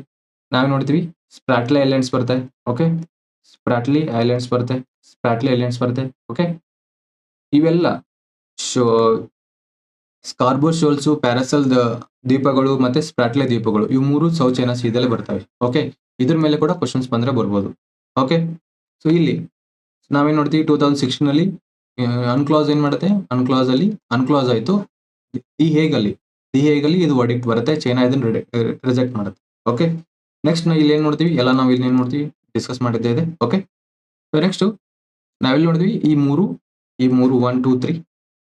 ನಾವು ನೋಡ್ತೀವಿ? ಸ್ಪ್ರಾಟ್ಲಿ ಐಲ್ಯಾಂಡ್ಸ್ ಬರುತ್ತೆ ಓಕೆ ಸ್ಪ್ರಾಟ್ಲಿ ಐಲ್ಯಾಂಡ್ಸ್ ಬರುತ್ತೆ ಸ್ಪ್ರಾಟ್ಲಿ ಐಲ್ಯಾಂಡ್ಸ್ ಬರುತ್ತೆ ಓಕೆ ಇವೆಲ್ಲ ಶೋ ಸ್ಕಾರ್ಬೋ ಶೋಲ್ಸು ಪ್ಯಾರಾಸಲ್ ದ್ವೀಪಗಳು ಮತ್ತೆ ಸ್ಪ್ರಾಟ್ಲೆ ದ್ವೀಪಗಳು, ಇವು ಮೂರು ಸೌತ್ ಚೈನಾ ಸೀದಲ್ಲೇ ಬರ್ತವೆ ಓಕೆ ಇದ್ರ ಮೇಲೆ ಕೂಡ ಕ್ವಶನ್ಸ್ ಬಂದ್ರೆ ಬರ್ಬೋದು ಓಕೆ ಸೊ ಇಲ್ಲಿ ನಾವೇನ್ ನೋಡ್ತೀವಿ? ಟೂ ತೌಸಂಡ್ ಸಿಕ್ಸ್ಟೀನ್ ಅಲ್ಲಿ ಅನ್ಕ್ಲಾಸ್ ಏನ್ ಮಾಡುತ್ತೆ? ಅನ್ಕ್ಲಾಸ್ ಅಲ್ಲಿ ಅನ್ಕ್ಲಾಸ್ ಆಯ್ತು. ದಿ ಹೇಗಲ್ಲಿ? ಹೇಗಲ್ಲಿ ಇದು ವರ್ಡಿಕ್ಟ್ ಬರುತ್ತೆ ಚೈನಾ ಇದನ್ನ ರಿಜೆಕ್ಟ್ ಮಾಡುತ್ತೆ. ಓಕೆ ನೆಕ್ಸ್ಟ್ ನಾವು ಇಲ್ಲಿ ಏನ್ ನೋಡ್ತೀವಿ? ಎಲ್ಲ ನಾವು ಇಲ್ಲಿ ಏನ್ ನೋಡ್ತೀವಿ? ಡಿಸ್ಕಸ್ ಮಾಡಿದ್ದೇ ಇದೆ. ಓಕೆ ನೆಕ್ಸ್ಟ್ ನಾವೆಲ್ಲಿ ನೋಡಿದ್ವಿ ಈ ಮೂರು ಈ ಮೂರು ಒನ್ ಟೂ ತ್ರೀ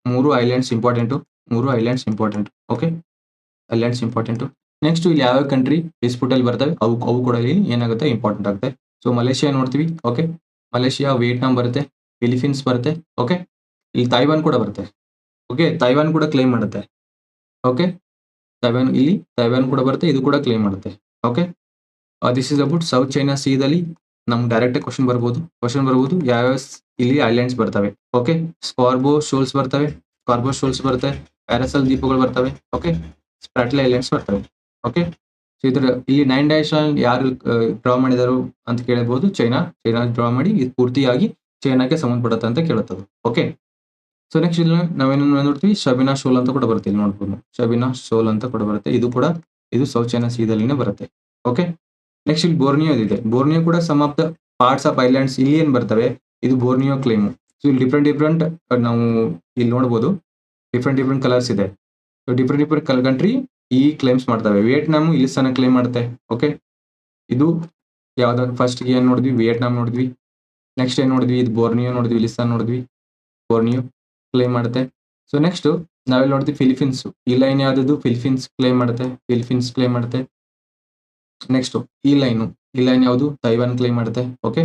ಮೂರು ಐಲ್ಯಾಂಡ್ಸ್ ಇಂಪಾರ್ಟೆಂಟು ಮೂರು islands important okay islands important next ಇಲ್ಲಿ ಯಾವ ಕಂಟ್ರಿ ಡಿಸ್ಪ್ಯೂಟ್ ಅಲ್ಲಿ ಬರ್ತವೆ? ಅವು ಅವು ಕೂಡ ಇಲ್ಲಿ ಏನಾಗುತ್ತೆ? ಇಂಪಾರ್ಟೆಂಟ್ ಆಗುತ್ತೆ ಸೊ ಮಲೇಷಿಯಾ ನೋಡ್ತೀವಿ. ಓಕೆ ಮಲೇಷಿಯಾ, ವಿಯೆಟ್ನಾಂ ಬರುತ್ತೆ, ಫಿಲಿಪೀನ್ಸ್ ಬರುತ್ತೆ. ಓಕೆ ಇಲ್ಲಿ ತೈವಾನ್ ಕೂಡ ಬರುತ್ತೆ. ಓಕೆ ತೈವಾನ್ ಕೂಡ ಕ್ಲೈಮ್ ಮಾಡುತ್ತೆ. ಓಕೆ ತೈವಾನ್ ಇಲ್ಲಿ ತೈವಾನ್ ಕೂಡ ಬರುತ್ತೆ, ಇದು ಕೂಡ ಕ್ಲೇಮ್ ಮಾಡುತ್ತೆ. Okay this is about South China ಸೀದಲ್ಲಿ ನಮ್ಗೆ ಡೈರೆಕ್ಟ್ ಕ್ವಶನ್ ಬರ್ಬೋದು. ಕ್ವಶನ್ ಬರ್ಬೋದು ಯಾವ ಇಲ್ಲಿ ಐಲ್ಯಾಂಡ್ಸ್ ಬರ್ತವೆ. ಓಕೆ ಸ್ಕಾರ್ಬೋ ಶೋಲ್ಸ್ ಬರ್ತವೆ ಸ್ಕಾರ್ಬೋ ಶೋಲ್ಸ್ ಬರುತ್ತೆ ಪ್ಯಾರಾಸಲ್ ದೀಪಗಳು ಬರ್ತವೆ. ಓಕೆ ಸ್ಪ್ರಾಟ್ಲಿ ಐಲ್ಯಾಂಡ್ಸ್ ಬರ್ತವೆ. ಓಕೆ ಸೊ ಇದ್ರ, ಇಲ್ಲಿ ನೈನ್ ಡ್ಯಾಶ್ ಯಾರು ಡ್ರಾ ಮಾಡಿದಾರು ಅಂತ ಕೇಳಬಹುದು ಚೈನಾ ಚೈನಾ ಡ್ರಾ ಮಾಡಿ, ಇದು ಪೂರ್ತಿಯಾಗಿ ಚೈನಾಕ್ಕೆ ಸಂಬಂಧಪಡುತ್ತೆ ಅಂತ ಕೇಳುತ್ತದೆ. ಓಕೆ ಸೊ ನೆಕ್ಸ್ಟ್ ಇಲ್ಲಿ ನಾವೇನ ನೋಡ್ತೀವಿ? ಶಬಿನಾ ಶೋಲ್ ಅಂತ ಕೂಡ ಬರುತ್ತೆ, ಇಲ್ಲಿ ನೋಡ್ಬೋದು. ಶಬಿನಾ ಶೋಲ್ ಅಂತ ಕೂಡ ಬರುತ್ತೆ. ಇದು ಕೂಡ, ಇದು ಸೌತ್ ಚೈನಾ ಸೀದಲ್ಲಿನೇ ಬರುತ್ತೆ. ಓಕೆ ನೆಕ್ಸ್ಟ್ ಇಲ್ಲಿ ಬೋರ್ನಿಯೋ ಇದೆ. ಬೋರ್ನಿಯೋ ಕೂಡ some of the parts of islands ಇಲ್ಲಿ ಏನ್ ಬರ್ತವೆ? ಇದು ಬೋರ್ನಿಯೋ ಕ್ಲೈಮ್ ಸೊ ಇಲ್ಲಿ ಡಿಫ್ರೆಂಟ್ ಡಿಫ್ರೆಂಟ್ ನಾವು ಇಲ್ಲಿ ನೋಡ್ಬೋದು. ಡಿಫ್ರೆಂಟ್ ಡಿಫ್ರೆಂಟ್ ಕಲರ್ಸ್ ಇದೆ. ಸೊ ಡಿಫ್ರೆಂಟ್ ಡಿಫ್ರೆಂಟ್ ಕಂಟ್ರಿ ಈ ಕ್ಲೈಮ್ಸ್ ಮಾಡ್ತವೆ. ವಿಯೆಟ್ನಾಮ್ ಇಲ್ಲಿ ಸಣ್ಣ ಕ್ಲೈಮ್ ಮಾಡುತ್ತೆ. ಓಕೆ ಇದು ಯಾವ್ದು ಫಸ್ಟ್ ಏನ್ ನೋಡಿದ್ವಿ? ವಿಯೆಟ್ನಾಮ್ ನೋಡಿದ್ವಿ. ನೆಕ್ಸ್ಟ್ ಏನ್ ನೋಡಿದ್ವಿ? ಇದು ಬೋರ್ನಿಯೋ ನೋಡಿದ್ವಿ. ಇಲಿಸ್ತಾನ್ ನೋಡಿದ್ವಿ. ಬೋರ್ನಿಯೋ ಕ್ಲೈಮ್ ಮಾಡುತ್ತೆ. ಸೊ ನೆಕ್ಸ್ಟ್ ನಾವೆಲ್ಲಿ ನೋಡ್ತೀವಿ ಫಿಲಿಪೀನ್ಸ್ ಈ ಲೈನ್ ಯಾವ್ದು ಫಿಲಿಪೀನ್ಸ್ ಕ್ಲೈಮ್ ಮಾಡುತ್ತೆ. ಫಿಲಿಪೀನ್ಸ್ ಕ್ಲೈಮ್ ಮಾಡುತ್ತೆ. ನೆಕ್ಸ್ಟ್ ಈ ಲೈನು ಈ ಲೈನ್ ಯಾವುದು? ತೈವಾನ್ ಕ್ಲೈಮ್ ಮಾಡುತ್ತೆ. ಓಕೆ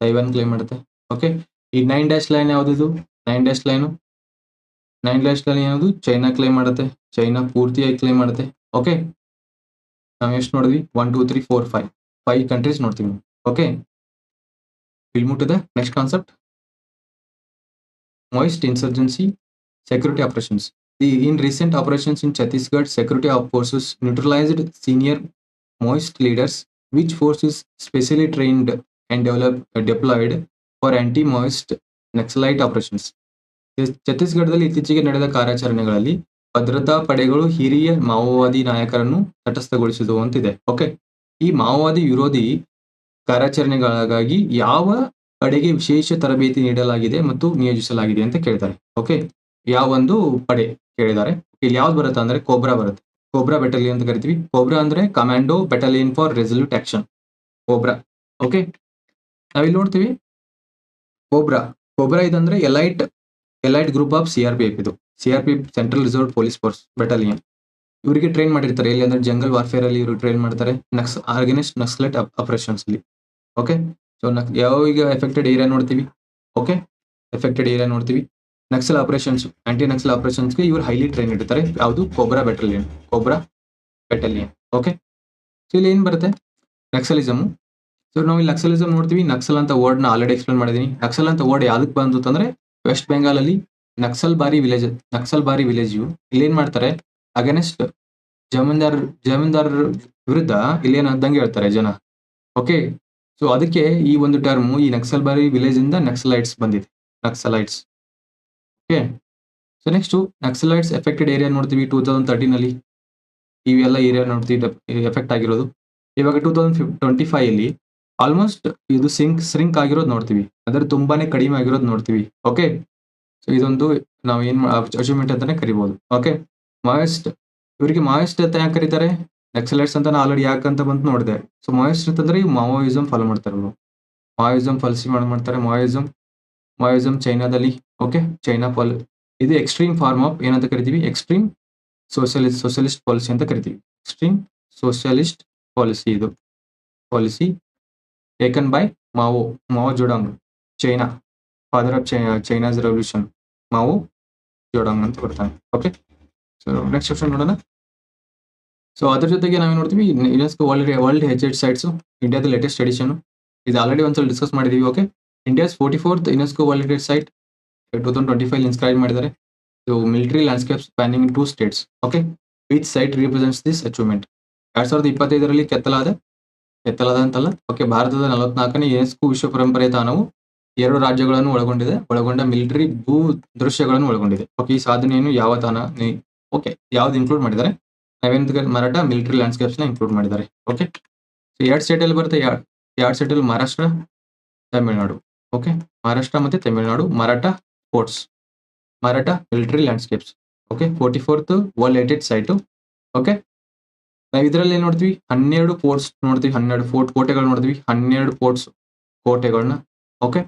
ತೈವಾನ್ ಕ್ಲೈಮ್ ಮಾಡುತ್ತೆ. ಓಕೆ ಈ ನೈನ್ ಡ್ಯಾಶ್ ಲೈನ್ ಯಾವ್ದು nine dash line nine dash line ಯಾವುದು? ಚೈನಾ ಕ್ಲೈಮ್ ಮಾಡುತ್ತೆ. ಚೈನಾ ಪೂರ್ತಿಯಾಗಿ ಕ್ಲೈಮ್ ಮಾಡುತ್ತೆ. ಓಕೆ ನಾವು ಎಷ್ಟು ನೋಡಿದ್ವಿ? One two three four five five countries ನೋಡ್ತೀವಿ ಓಕೆ ವಿಲ್ ಮುಟ್ಟಿದೆ? Next concept moist insurgency security operations the in recent operations in chhattisgarh security forces neutralized senior moist leaders which forces specially trained and developed uh, deployed for anti moist Naxalite operations ಛತ್ತೀಸ್ಗಢದಲ್ಲಿ ಇತ್ತೀಚೆಗೆ ನಡೆದ ಕಾರ್ಯಾಚರಣೆಗಳಲ್ಲಿ ಭದ್ರತಾ ಪಡೆಗಳು ಹಿರಿಯ ಮಾವೋವಾದಿ ನಾಯಕರನ್ನು ತಟಸ್ಥಗೊಳಿಸಿದವು ಅಂತಿದೆ ಓಕೆ ಈ ಮಾವೋವಾದಿ ವಿರೋಧಿ ಕಾರ್ಯಾಚರಣೆಗಳಿಗಾಗಿ ಯಾವ ಪಡೆಗೆ ವಿಶೇಷ ತರಬೇತಿ ನೀಡಲಾಗಿದೆ ಮತ್ತು ನಿಯೋಜಿಸಲಾಗಿದೆ ಅಂತ ಕೇಳ್ತಾರೆ. ಓಕೆ ಯಾವೊಂದು ಪಡೆ ಕೇಳಿದ್ದಾರೆ. ಇಲ್ಲಿ ಯಾವ್ದು ಬರುತ್ತೆ ಅಂದ್ರೆ ಕೋಬ್ರಾ ಬರುತ್ತೆ. ಕೋಬ್ರಾ ಬೆಟಲಿಯನ್ ಅಂತ ಕರಿತೀವಿ. ಕೋಬ್ರಾ ಅಂದ್ರೆ commando battalion for resolute action Cobra. Okay ನಾವಿಲ್ಲಿ ನೋಡ್ತೀವಿ. Cobra. Cobra ಇದಂದ್ರೆ elite elite group of C R P F ಇದು. C R P central reserve police force battalion ಇವರಿಗೆ ಟ್ರೈನ್ ಮಾಡಿರ್ತಾರೆ. ಎಲ್ಲಿ ಅಂದ್ರೆ ಜಂಗಲ್ ವಾರ್ಫೇರ್ ಅಲ್ಲಿ ಇವರು ಟ್ರೈನ್ ಮಾಡ್ತಾರೆ. ನಕ್ಸ್ ಆರ್ಗನೈಸ್ ನಕ್ಸಲೆಟ್ ಆಪರೇಷನ್ಸ್ ಅಲ್ಲಿ. ಓಕೆ ಸೊ ನಕ್ ಯಾವ ಈಗ ಎಫೆಕ್ಟೆಡ್ ಏರಿಯಾ ನೋಡ್ತೀವಿ? ಓಕೆ ಎಫೆಕ್ಟೆಡ್ ಏರಿಯಾ ನೋಡ್ತೀವಿ. ನಕ್ಸಲ್ ಆಪರೇಷನ್ಸ್ ಆಂಟಿ ನಕ್ಸಲ್ ಆಪರೇಷನ್ಸ್ಗೆ ಇವರು ಹೈಲಿ ಟ್ರೈನ್ ಇಡ್ತಾರೆ ಯಾವುದು? Cobra battalion Cobra battalion okay so ಇಲ್ಲಿ ಏನು ಬರುತ್ತೆ? ನಕ್ಸಲಿಸಮು ಸೊ ನಾವು ಇಲ್ಲಿ ನಕ್ಸಲಿಸಮ್ ನೋಡ್ತೀವಿ. ನಕ್ಸಲ್ ಅಂತ ವರ್ಡ್ನ ಆಲ್ರೆಡಿ ಎಕ್ಸ್ಪ್ಲೇನ್ ಮಾಡಿದೀನಿ. ನಕ್ಸಲ್ ಅಂತ ವರ್ಡ್ ಯಾವ್ದಕ್ಕೆ ಬಂತು ಅಂತಂದ್ರೆ ವೆಸ್ಟ್ ಬೆಂಗಾಲಲ್ಲಿ ನಕ್ಸಲ್ ಬಾರಿ ವಿಲೇಜ್ ನಕ್ಸಲ್ ಬಾರಿ ವಿಲೇಜ್ ಇಲ್ಲಿ ಏನು ಮಾಡ್ತಾರೆ? ಅಗೇನೆಸ್ಟ್ ಜಮೀನ್ದಾರ್ ಜಮೀನ್ದಾರ್ ವಿರುದ್ಧ ಇಲ್ಲಿ ಏನ್ ಹೇಳ್ತಾರೆ ಜನ. ಓಕೆ ಸೊ ಅದಕ್ಕೆ ಈ ಒಂದು ಟರ್ಮ್ ಈ ನಕ್ಸಲ್ ಬಾರಿ ವಿಲೇಜ್ ಇಂದ ನಕ್ಸಲೈಟ್ಸ್ ಬಂದಿದೆ. Naxalites. Okay so next Naxalites affected area ನೋಡ್ತೀವಿ ಟೂ ತೌಸಂಡ್ ತರ್ಟೀನ್ ಅಲ್ಲಿ. ಇವೆಲ್ಲ ಏರಿಯಾ ನೋಡ್ತೀವಿ ಎಫೆಕ್ಟ್ ಆಗಿರೋದು. ಇವಾಗ ಟೂ ತೌಸಂಡ್ ಫಿಫ್ ಟ್ವೆಂಟಿ ಫೈವ್ ಆಲ್ಮೋಸ್ಟ್ ಇದು ಸಿಂಕ್ ಸ್ರಿಂಕ್ ಆಗಿರೋದು ನೋಡ್ತೀವಿ. ಅಂದ್ರೆ ತುಂಬಾನೇ ಕಡಿಮೆ ಆಗಿರೋದು ನೋಡ್ತೀವಿ. ಓಕೆ ಸೊ ಇದೊಂದು ನಾವು ಏನು ಅಚೀವ್ಮೆಂಟ್ ಅಂತಾನೆ ಕರಿಬಹುದು ಓಕೆ ಮಾಯಸ್ಟ್, ಇವರಿಗೆ ಮಾಯಸ್ಟ್ ಅಂತ ಯಾಕೆ ಕರೀತಾರೆ? ನಕ್ಸಲೈಟ್ಸ್ ಅಂತ ಆಲ್ರೆಡಿ ಯಾಕಂತ ಬಂತು ನೋಡಿದೆ. ಸೊ ಮಾಯಸ್ಟ್ ಅಂತಂದ್ರೆ ಈ ಮಾವೋಯಿಸಮ್ ಫಾಲೋ ಮಾಡ್ತಾರೆ ಅವರು. ಮಾಯೋಯಿಸಮ್ ಫಾಲಿಸಿ ಮಾಡ್ತಾರೆ. ಮಾಯೋಯಿಸಮ್ ಮಾಯೋಯಿಸಮ್ ಚೈನಾದಲ್ಲಿ ಓಕೆ ಚೈನಾ ಪಾಲ್ ಇದು ಎಕ್ಸ್ಟ್ರೀಮ್ ಫಾರ್ಮ್ ಆಫ್ ಏನಂತ ಕರಿತೀವಿ? ಎಕ್ಸ್ಟ್ರೀಮ್ ಸೋಷಿಯಲಿಸ್ಟ್ ಸೋಷಿಯಲಿಸ್ಟ್ ಪಾಲಿಸಿ ಅಂತ ಕರಿತೀವಿ. ಎಕ್ಸ್ಟ್ರೀಮ್ ಸೋಷಿಯಲಿಸ್ಟ್ ಪಾಲಿಸಿ ಇದು. Policy taken by Mao Mao Zedong China father of China's revolution Mao Zedong ಅಂತ ಬರ್ತಾನೆ. ಓಕೆ ಸೊ ನೆಕ್ಸ್ಟ್ ಕ್ವಶನ್ ನೋಡೋಣ. ಸೊ ಅದ್ರ ಜೊತೆಗೆ ನಾವೇನು ನೋಡ್ತೀವಿ UNESCO world world heritage sites ಇಂಡಿಯಾದ ಲೇಟೆಸ್ಟ್ ಎಡಿಷನ್ ಇದು ಆಲ್ರೆಡಿ ಒಂದ್ಸಲ ಡಿಸ್ಕಸ್ ಮಾಡಿದೀವಿ okay India's forty fourth UNESCO world heritage site two thousand twenty five inscribe ಮಾಡಿದ್ದಾರೆ. So military landscape spanning two states okay which site represents this achievement ಎರಡ್ ಸಾವಿರದ ಇಪ್ಪತ್ತೈದರಲ್ಲಿ ಕೆತ್ತಲಾದ ಕೆತ್ತಲಾದ ಅಂತಲ್ಲ okay ಭಾರತದ ನಲವತ್ನಾಲ್ಕನೇ UNESCO ವಿಶ್ವ ಪರಂಪರೆ ತಾಣವು ಎರಡು ರಾಜ್ಯಗಳನ್ನು ಒಳಗೊಂಡಿದೆ, ಒಳಗೊಂಡ ಮಿಲಿಟರಿ ಭೂ ದೃಶ್ಯಗಳನ್ನು ಒಳಗೊಂಡಿದೆ. ಓಕೆ ಈ ಸಾಧನೆಯನ್ನು ಯಾವ ತಾಣ ಓಕೆ ಯಾವ್ದು ಇನ್ಕ್ಲೂಡ್ ಮಾಡಿದ್ದಾರೆ? ನಾವೇನು ಮರಾಠ ಮಿಲಿಟರಿ ಲ್ಯಾಂಡ್ಸ್ಕೇಪ್ಸ್ನ ಇನ್ಕ್ಲೂಡ್ ಮಾಡಿದ್ದಾರೆ. ಓಕೆ ಸೊ ಎರಡು ಸ್ಟೇಟ್ ಅಲ್ಲಿ ಬರುತ್ತೆ ಎರಡು ಸ್ಟೇಟ್ ಅಲ್ಲಿ ಮಹಾರಾಷ್ಟ್ರ, ತಮಿಳುನಾಡು. ಓಕೆ ಮಹಾರಾಷ್ಟ್ರ ಮತ್ತೆ Tamil Nadu, Maratha forts Maratha military landscapes okay forty fourth world heritage site okay ನಾವು ಇದರಲ್ಲಿ ಏನ್ ನೋಡ್ತೀವಿ? ಹನ್ನೆರಡು ಫೋರ್ಟ್ಸ್ ನೋಡ್ತೀವಿ. ಹನ್ನೆರಡು ಫೋರ್ಟ್ ಕೋಟೆಗಳು ನೋಡ್ತೀವಿ. ಹನ್ನೆರಡು ಫೋರ್ಟ್ಸ್ ಕೋಟೆಗಳನ್ನ ಓಕೆ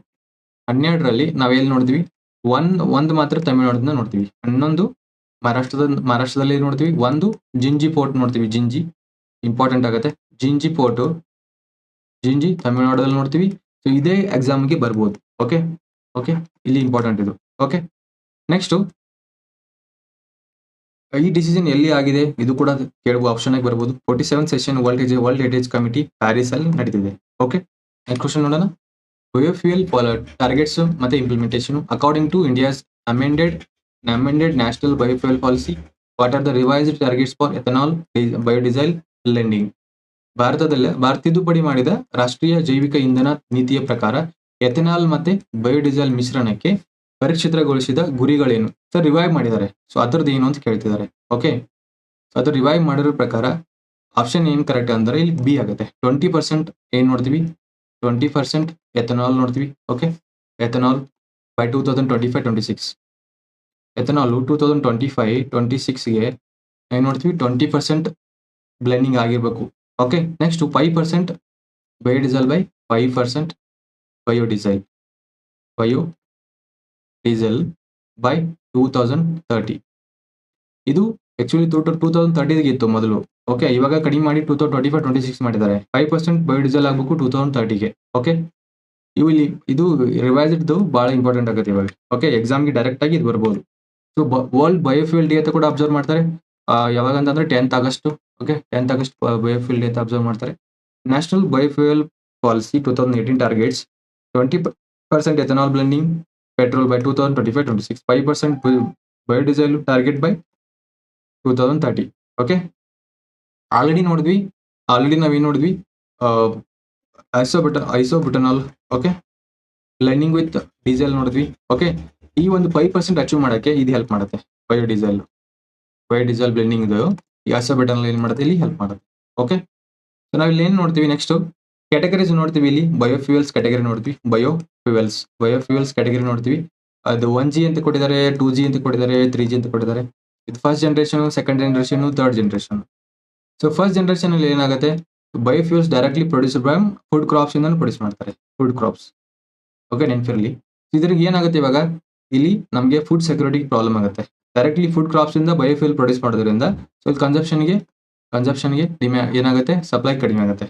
ಹನ್ನೆರಡರಲ್ಲಿ ನಾವೆಲ್ಲಿ ನೋಡ್ತೀವಿ? ಒಂದ್, ಒಂದು ಮಾತ್ರ ತಮಿಳುನಾಡನ್ನ ನೋಡ್ತೀವಿ. ಹನ್ನೊಂದು ಮಹಾರಾಷ್ಟ್ರದ, ಮಹಾರಾಷ್ಟ್ರದಲ್ಲಿ ನೋಡ್ತೀವಿ, ಒಂದು ಜಿಂಜಿ ಫೋರ್ಟ್ ನೋಡ್ತೀವಿ, ಜಿಂಜಿ. ಇಂಪಾರ್ಟೆಂಟ್ ಆಗುತ್ತೆ. ಜಿಂಜಿ ಫೋರ್ಟು ಜಿಂಜಿ ತಮಿಳುನಾಡಲ್ಲಿ ನೋಡ್ತೀವಿ. ಸೊ ಇದೇ ಎಕ್ಸಾಮ್ಗೆ ಬರ್ಬೋದು. ಓಕೆ ಓಕೆ ಇಲ್ಲಿ ಇಂಪಾರ್ಟೆಂಟ್ ಇದು. ಓಕೆ ನೆಕ್ಸ್ಟ್ ಈ ಡಿಸಿಷನ್ ಎಲ್ಲಿ ಆಗಿದೆ? ಇದು ಕೂಡ ಕೇಳುವ ಆಪ್ಷನ್ ಆಗಿ ಬರ್ಬೋದು. Forty seven session world world heritage committee Paris ಅಲ್ಲಿ ನಡೀತಿದೆ. ಓಕೆ ನೆಕ್ಸ್ಟ್ ಕ್ವಶನ್ ನೋಡೋಣ. ಬಯೋಫ್ಯೂಯಲ್ ಟಾರ್ಗೆಟ್ಸ್ ಮತ್ತೆ implementation according to India's amended amended national biofuel policy what are the revised targets for ethanol, biodiesel blending ಭಾರತದಲ್ಲಿ ಭಾರತ ತಿದ್ದುಪಡಿ ಮಾಡಿದ ರಾಷ್ಟ್ರೀಯ ಜೈವಿಕ ಇಂಧನ ನೀತಿಯ ಪ್ರಕಾರ ಎಥೆನಾಲ್ ಮತ್ತೆ ಬಯೋಡೀಸೆಲ್ ಮಿಶ್ರಣಕ್ಕೆ ಪರಿಚಿತ್ರಗೊಳಿಸಿದ ಗುರಿಗಳೇನು? ಸರ್ ರಿವೈವ್ ಮಾಡಿದ್ದಾರೆ. ಸೊ ಅದರದ್ದು ಏನು ಅಂತ ಕೇಳ್ತಿದ್ದಾರೆ. ಓಕೆ ಅದು ರಿವೈವ್ ಮಾಡಿರೋ ಪ್ರಕಾರ ಆಪ್ಷನ್ ಏನ್ ಕರೆಕ್ಟ್ ಅಂದ್ರೆ ಇಲ್ಲಿ ಬಿ ಆಗುತ್ತೆ. ಟ್ವೆಂಟಿ ಪರ್ಸೆಂಟ್ ಏನ್ ನೋಡ್ತೀವಿ? ಟ್ವೆಂಟಿ ಪರ್ಸೆಂಟ್ ಎಥನಾಲ್ ನೋಡ್ತೀವಿ. Okay ethanol by two thousand twenty five twenty six ethanol two thousand twenty five twenty ಸಿಕ್ಸ್ಗೆ ಏನು ನೋಡ್ತೀವಿ ಟ್ವೆಂಟಿ ಪರ್ಸೆಂಟ್ ಬ್ಲೆಂಡಿಂಗ್ ಆಗಿರಬೇಕು. Okay next five percent biodiesel by five percent biodiesel biodiesel by two thousand thirty ಇದು actually two two thousand ತರ್ಟಿಗೆ ಇತ್ತು ಮೊದಲು. Okay ಇವಾಗ ಕಡಿಮೆ ಮಾಡಿ two thousand twenty five twenty six ಮಾಡಿದ್ದಾರೆ. ಫೈವ್ ಪರ್ಸೆಂಟ್ ಬಯೋಡೀಸೆಲ್ ಆಗಬೇಕು ಟೂ ತೌಸಂಡ್ ತರ್ಟಿಗೆ ಓಕೆ ಇವು ಇಲ್ಲಿ ಇದು ರಿವೈಸ್ಡ್ದು ಭಾಳ ಇಂಪಾರ್ಟೆಂಟ್ ಆಗುತ್ತೆ ಇವಾಗ. ಓಕೆ ಎಕ್ಸಾಮ್ಗೆ ಡೈರೆಕ್ಟ್ ಆಗಿ ಇದು ಬರ್ಬೋದು. ಸೊ ವರ್ಲ್ಡ್ ಬಯೋಫ್ಯೂಲ್ ಡೇ ಅಂತ ಕೂಡ ಅಬ್ಸರ್ವ್ ಮಾಡ್ತಾರೆ. ಯಾವಾಗ ಅಂತಂದ್ರೆ tenth August okay tenth August biofuel day ಅಂತ ಅಬ್ಸರ್ವ್ ಮಾಡ್ತಾರೆ. National biofuel policy two thousand eighteen targets twenty percent ethanol blending petrol by two thousand twenty five twenty six five percent biodiesel target by two thousand thirty okay already ನೋಡಿದ್ವಿ already ನಾವೇನು ನೋಡಿದ್ವಿ? ಐಸೋಬಿಟ isobutanol okay blending with diesel ನೋಡಿದ್ವಿ okay ಈ ಒಂದು five percent achieve ಮಾಡೋಕ್ಕೆ ಇದು help ಮಾಡುತ್ತೆ. Biodiesel biodiesel blending ಈ ಐಸೋಬಿಟನಾಲ್ ಏನು ಮಾಡುತ್ತೆ? ಇಲ್ಲಿ ಹೆಲ್ಪ್ ಮಾಡುತ್ತೆ. ಓಕೆ ಸೊ ಇಲ್ಲಿ ಏನು ನೋಡ್ತೀವಿ ನೆಕ್ಸ್ಟ್ ಕ್ಯಾಟಗರೀಸ್ ನೋಡ್ತೀವಿ ಇಲ್ಲಿ. ಬಯೋಫ್ಯೂಯಲ್ಸ್ ಕ್ಯಾಟಗರಿ ನೋಡ್ತೀವಿ. ಬಯೋ ಫ್ಯೂಯಲ್ಸ್ ಬಯೋಫ್ಯೂಯಲ್ಸ್ ಕ್ಯಾಟಗರಿ ನೋಡ್ತೀವಿ. ಅದು ಒನ್ ಜಿ ಅಂತ ಕೊಟ್ಟಿದ್ದಾರೆ ಟೂ ಜಿ ಅಂತ ಕೊಟ್ಟಿದ್ದಾರೆ ತ್ರೀ ಜಿ ಅಂತ ಕೊಟ್ಟಿದ್ದಾರೆ. ಇದು first generation second generation third generation so first generation ಅಲ್ಲಿ ಏನಾಗುತ್ತೆ? Biofuels directly produce by food crops ಇಂದ ಪ್ರೊಡ್ಯೂಸ್ ಮಾಡ್ತಾರೆ. ಫುಡ್ ಕ್ರಾಪ್ಸ್ ಓಕೆ ನೆನ್ಪಿರಲಿ. ಇದ್ರಿಗೆ ಏನಾಗುತ್ತೆ ಇವಾಗ? ಇಲ್ಲಿ ನಮಗೆ ಫುಡ್ ಸೆಕ್ಯೂರಿಟಿ ಪ್ರಾಬ್ಲಮ್ ಆಗುತ್ತೆ. ಡೈರೆಕ್ಟ್ಲಿ ಫುಡ್ ಕ್ರಾಪ್ಸ್ ಇಂದ ಬಯೋಫ್ಯೂಲ್ ಪ್ರೊಡ್ಯೂಸ್ ಮಾಡೋದ್ರಿಂದ ಸೊ ಇಲ್ಲಿ ಕನ್ಸಪ್ಷನ್ಗೆ ಕನ್ಸಪ್ಷನ್ಗೆ ಡಿಮ್ಯಾ ಏನಾಗುತ್ತೆ? ಸಪ್ಲೈ ಕಡಿಮೆ ಆಗುತ್ತೆ.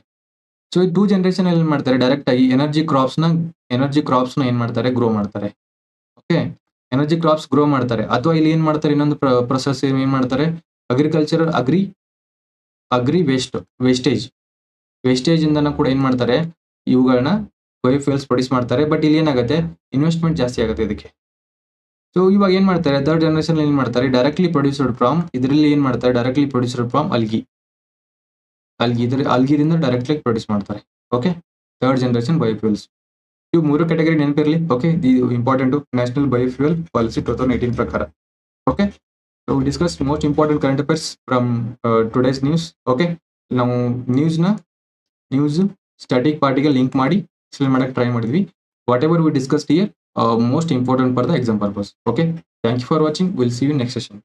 ಸೊ ಈ ಟೂ ಜನರೇಷನ್ ಏನು ಮಾಡ್ತಾರೆ? ಡೈರೆಕ್ಟ್ ಆಗಿ ಎನರ್ಜಿ ಕ್ರಾಪ್ಸ್ನ ಎನರ್ಜಿ ಕ್ರಾಪ್ಸ್ನ ಏನ್ ಮಾಡ್ತಾರೆ? ಗ್ರೋ ಮಾಡ್ತಾರೆ. ಓಕೆ ಎನರ್ಜಿ ಕ್ರಾಪ್ಸ್ ಗ್ರೋ ಮಾಡ್ತಾರೆ. ಅಥವಾ ಇಲ್ಲಿ ಏನು ಮಾಡ್ತಾರೆ? ಇನ್ನೊಂದು ಪ್ರೊಸೆಸ್ ಏನು ಮಾಡ್ತಾರೆ? Agriculture agri agri waste wastage wastage ಇಂದನ ಕೂಡ ಏನು ಮಾಡ್ತಾರೆ? ಇವುಗಳನ್ನ ಬಯೋಫ್ಯೂಲ್ಸ್ ಪ್ರೊಡ್ಯೂಸ್ ಮಾಡ್ತಾರೆ. ಬಟ್ ಇಲ್ಲಿ ಏನಾಗುತ್ತೆ? ಇನ್ವೆಸ್ಟ್ಮೆಂಟ್ ಜಾಸ್ತಿ ಆಗುತ್ತೆ ಇದಕ್ಕೆ. ಸೊ ಇವಾಗ ಏನ್ ಮಾಡ್ತಾರೆ? ಥರ್ಡ್ ಜನರೇಷನ್ ಏನ್ ಮಾಡ್ತಾರೆ? ಡೈರೆಕ್ಟ್ಲಿ ಪ್ರೊಡ್ಯೂಸರ್ಡ್ ಫ್ರಾಮ್ ಇದರಲ್ಲಿ ಏನ್ ಮಾಡ್ತಾರೆ? ಡೈರೆಕ್ಟ್ಲಿ ಪ್ರೊಡ್ಯೂಸರ್ಡ್ ಫ್ರಾಮ್ ಅಲ್ಗಿ ಅಲ್ಗಿ ಇದ್ರ ಅಲ್ಗಿದಿಂದ ಡೈರೆಕ್ಟ್ಲಿ ಪ್ರೊಡ್ಯೂಸ್ ಮಾಡ್ತಾರೆ. ಓಕೆ ಥರ್ಡ್ ಜನರೇಷನ್ ಬಯೋಫ್ಯೂಲ್ಸ್ ಇವು ಮೂರು ಕ್ಯಾಟಗರಿ ನೆನಪಿರಲಿ. ಓಕೆ ಇದು important national biofuel policy two thousand eighteen ಪ್ರಕಾರ. Okay so discuss most important current affairs from today's news okay ನಾವು ನ್ಯೂಸ್ನ ನ್ಯೂಸ್ ಸ್ಟಾಟಿಕ್ ಪಾರ್ಟಿಗೆ ಲಿಂಕ್ ಮಾಡಿ ಎಕ್ಸ್ಪ್ಲೇನ್ ಮಾಡೋಕ್ಕೆ ಟ್ರೈ ಮಾಡಿದ್ವಿ. Whatever we discussed year Uh, most important for the exam purpose. Okay? Thank you for watching. We'll see you next session.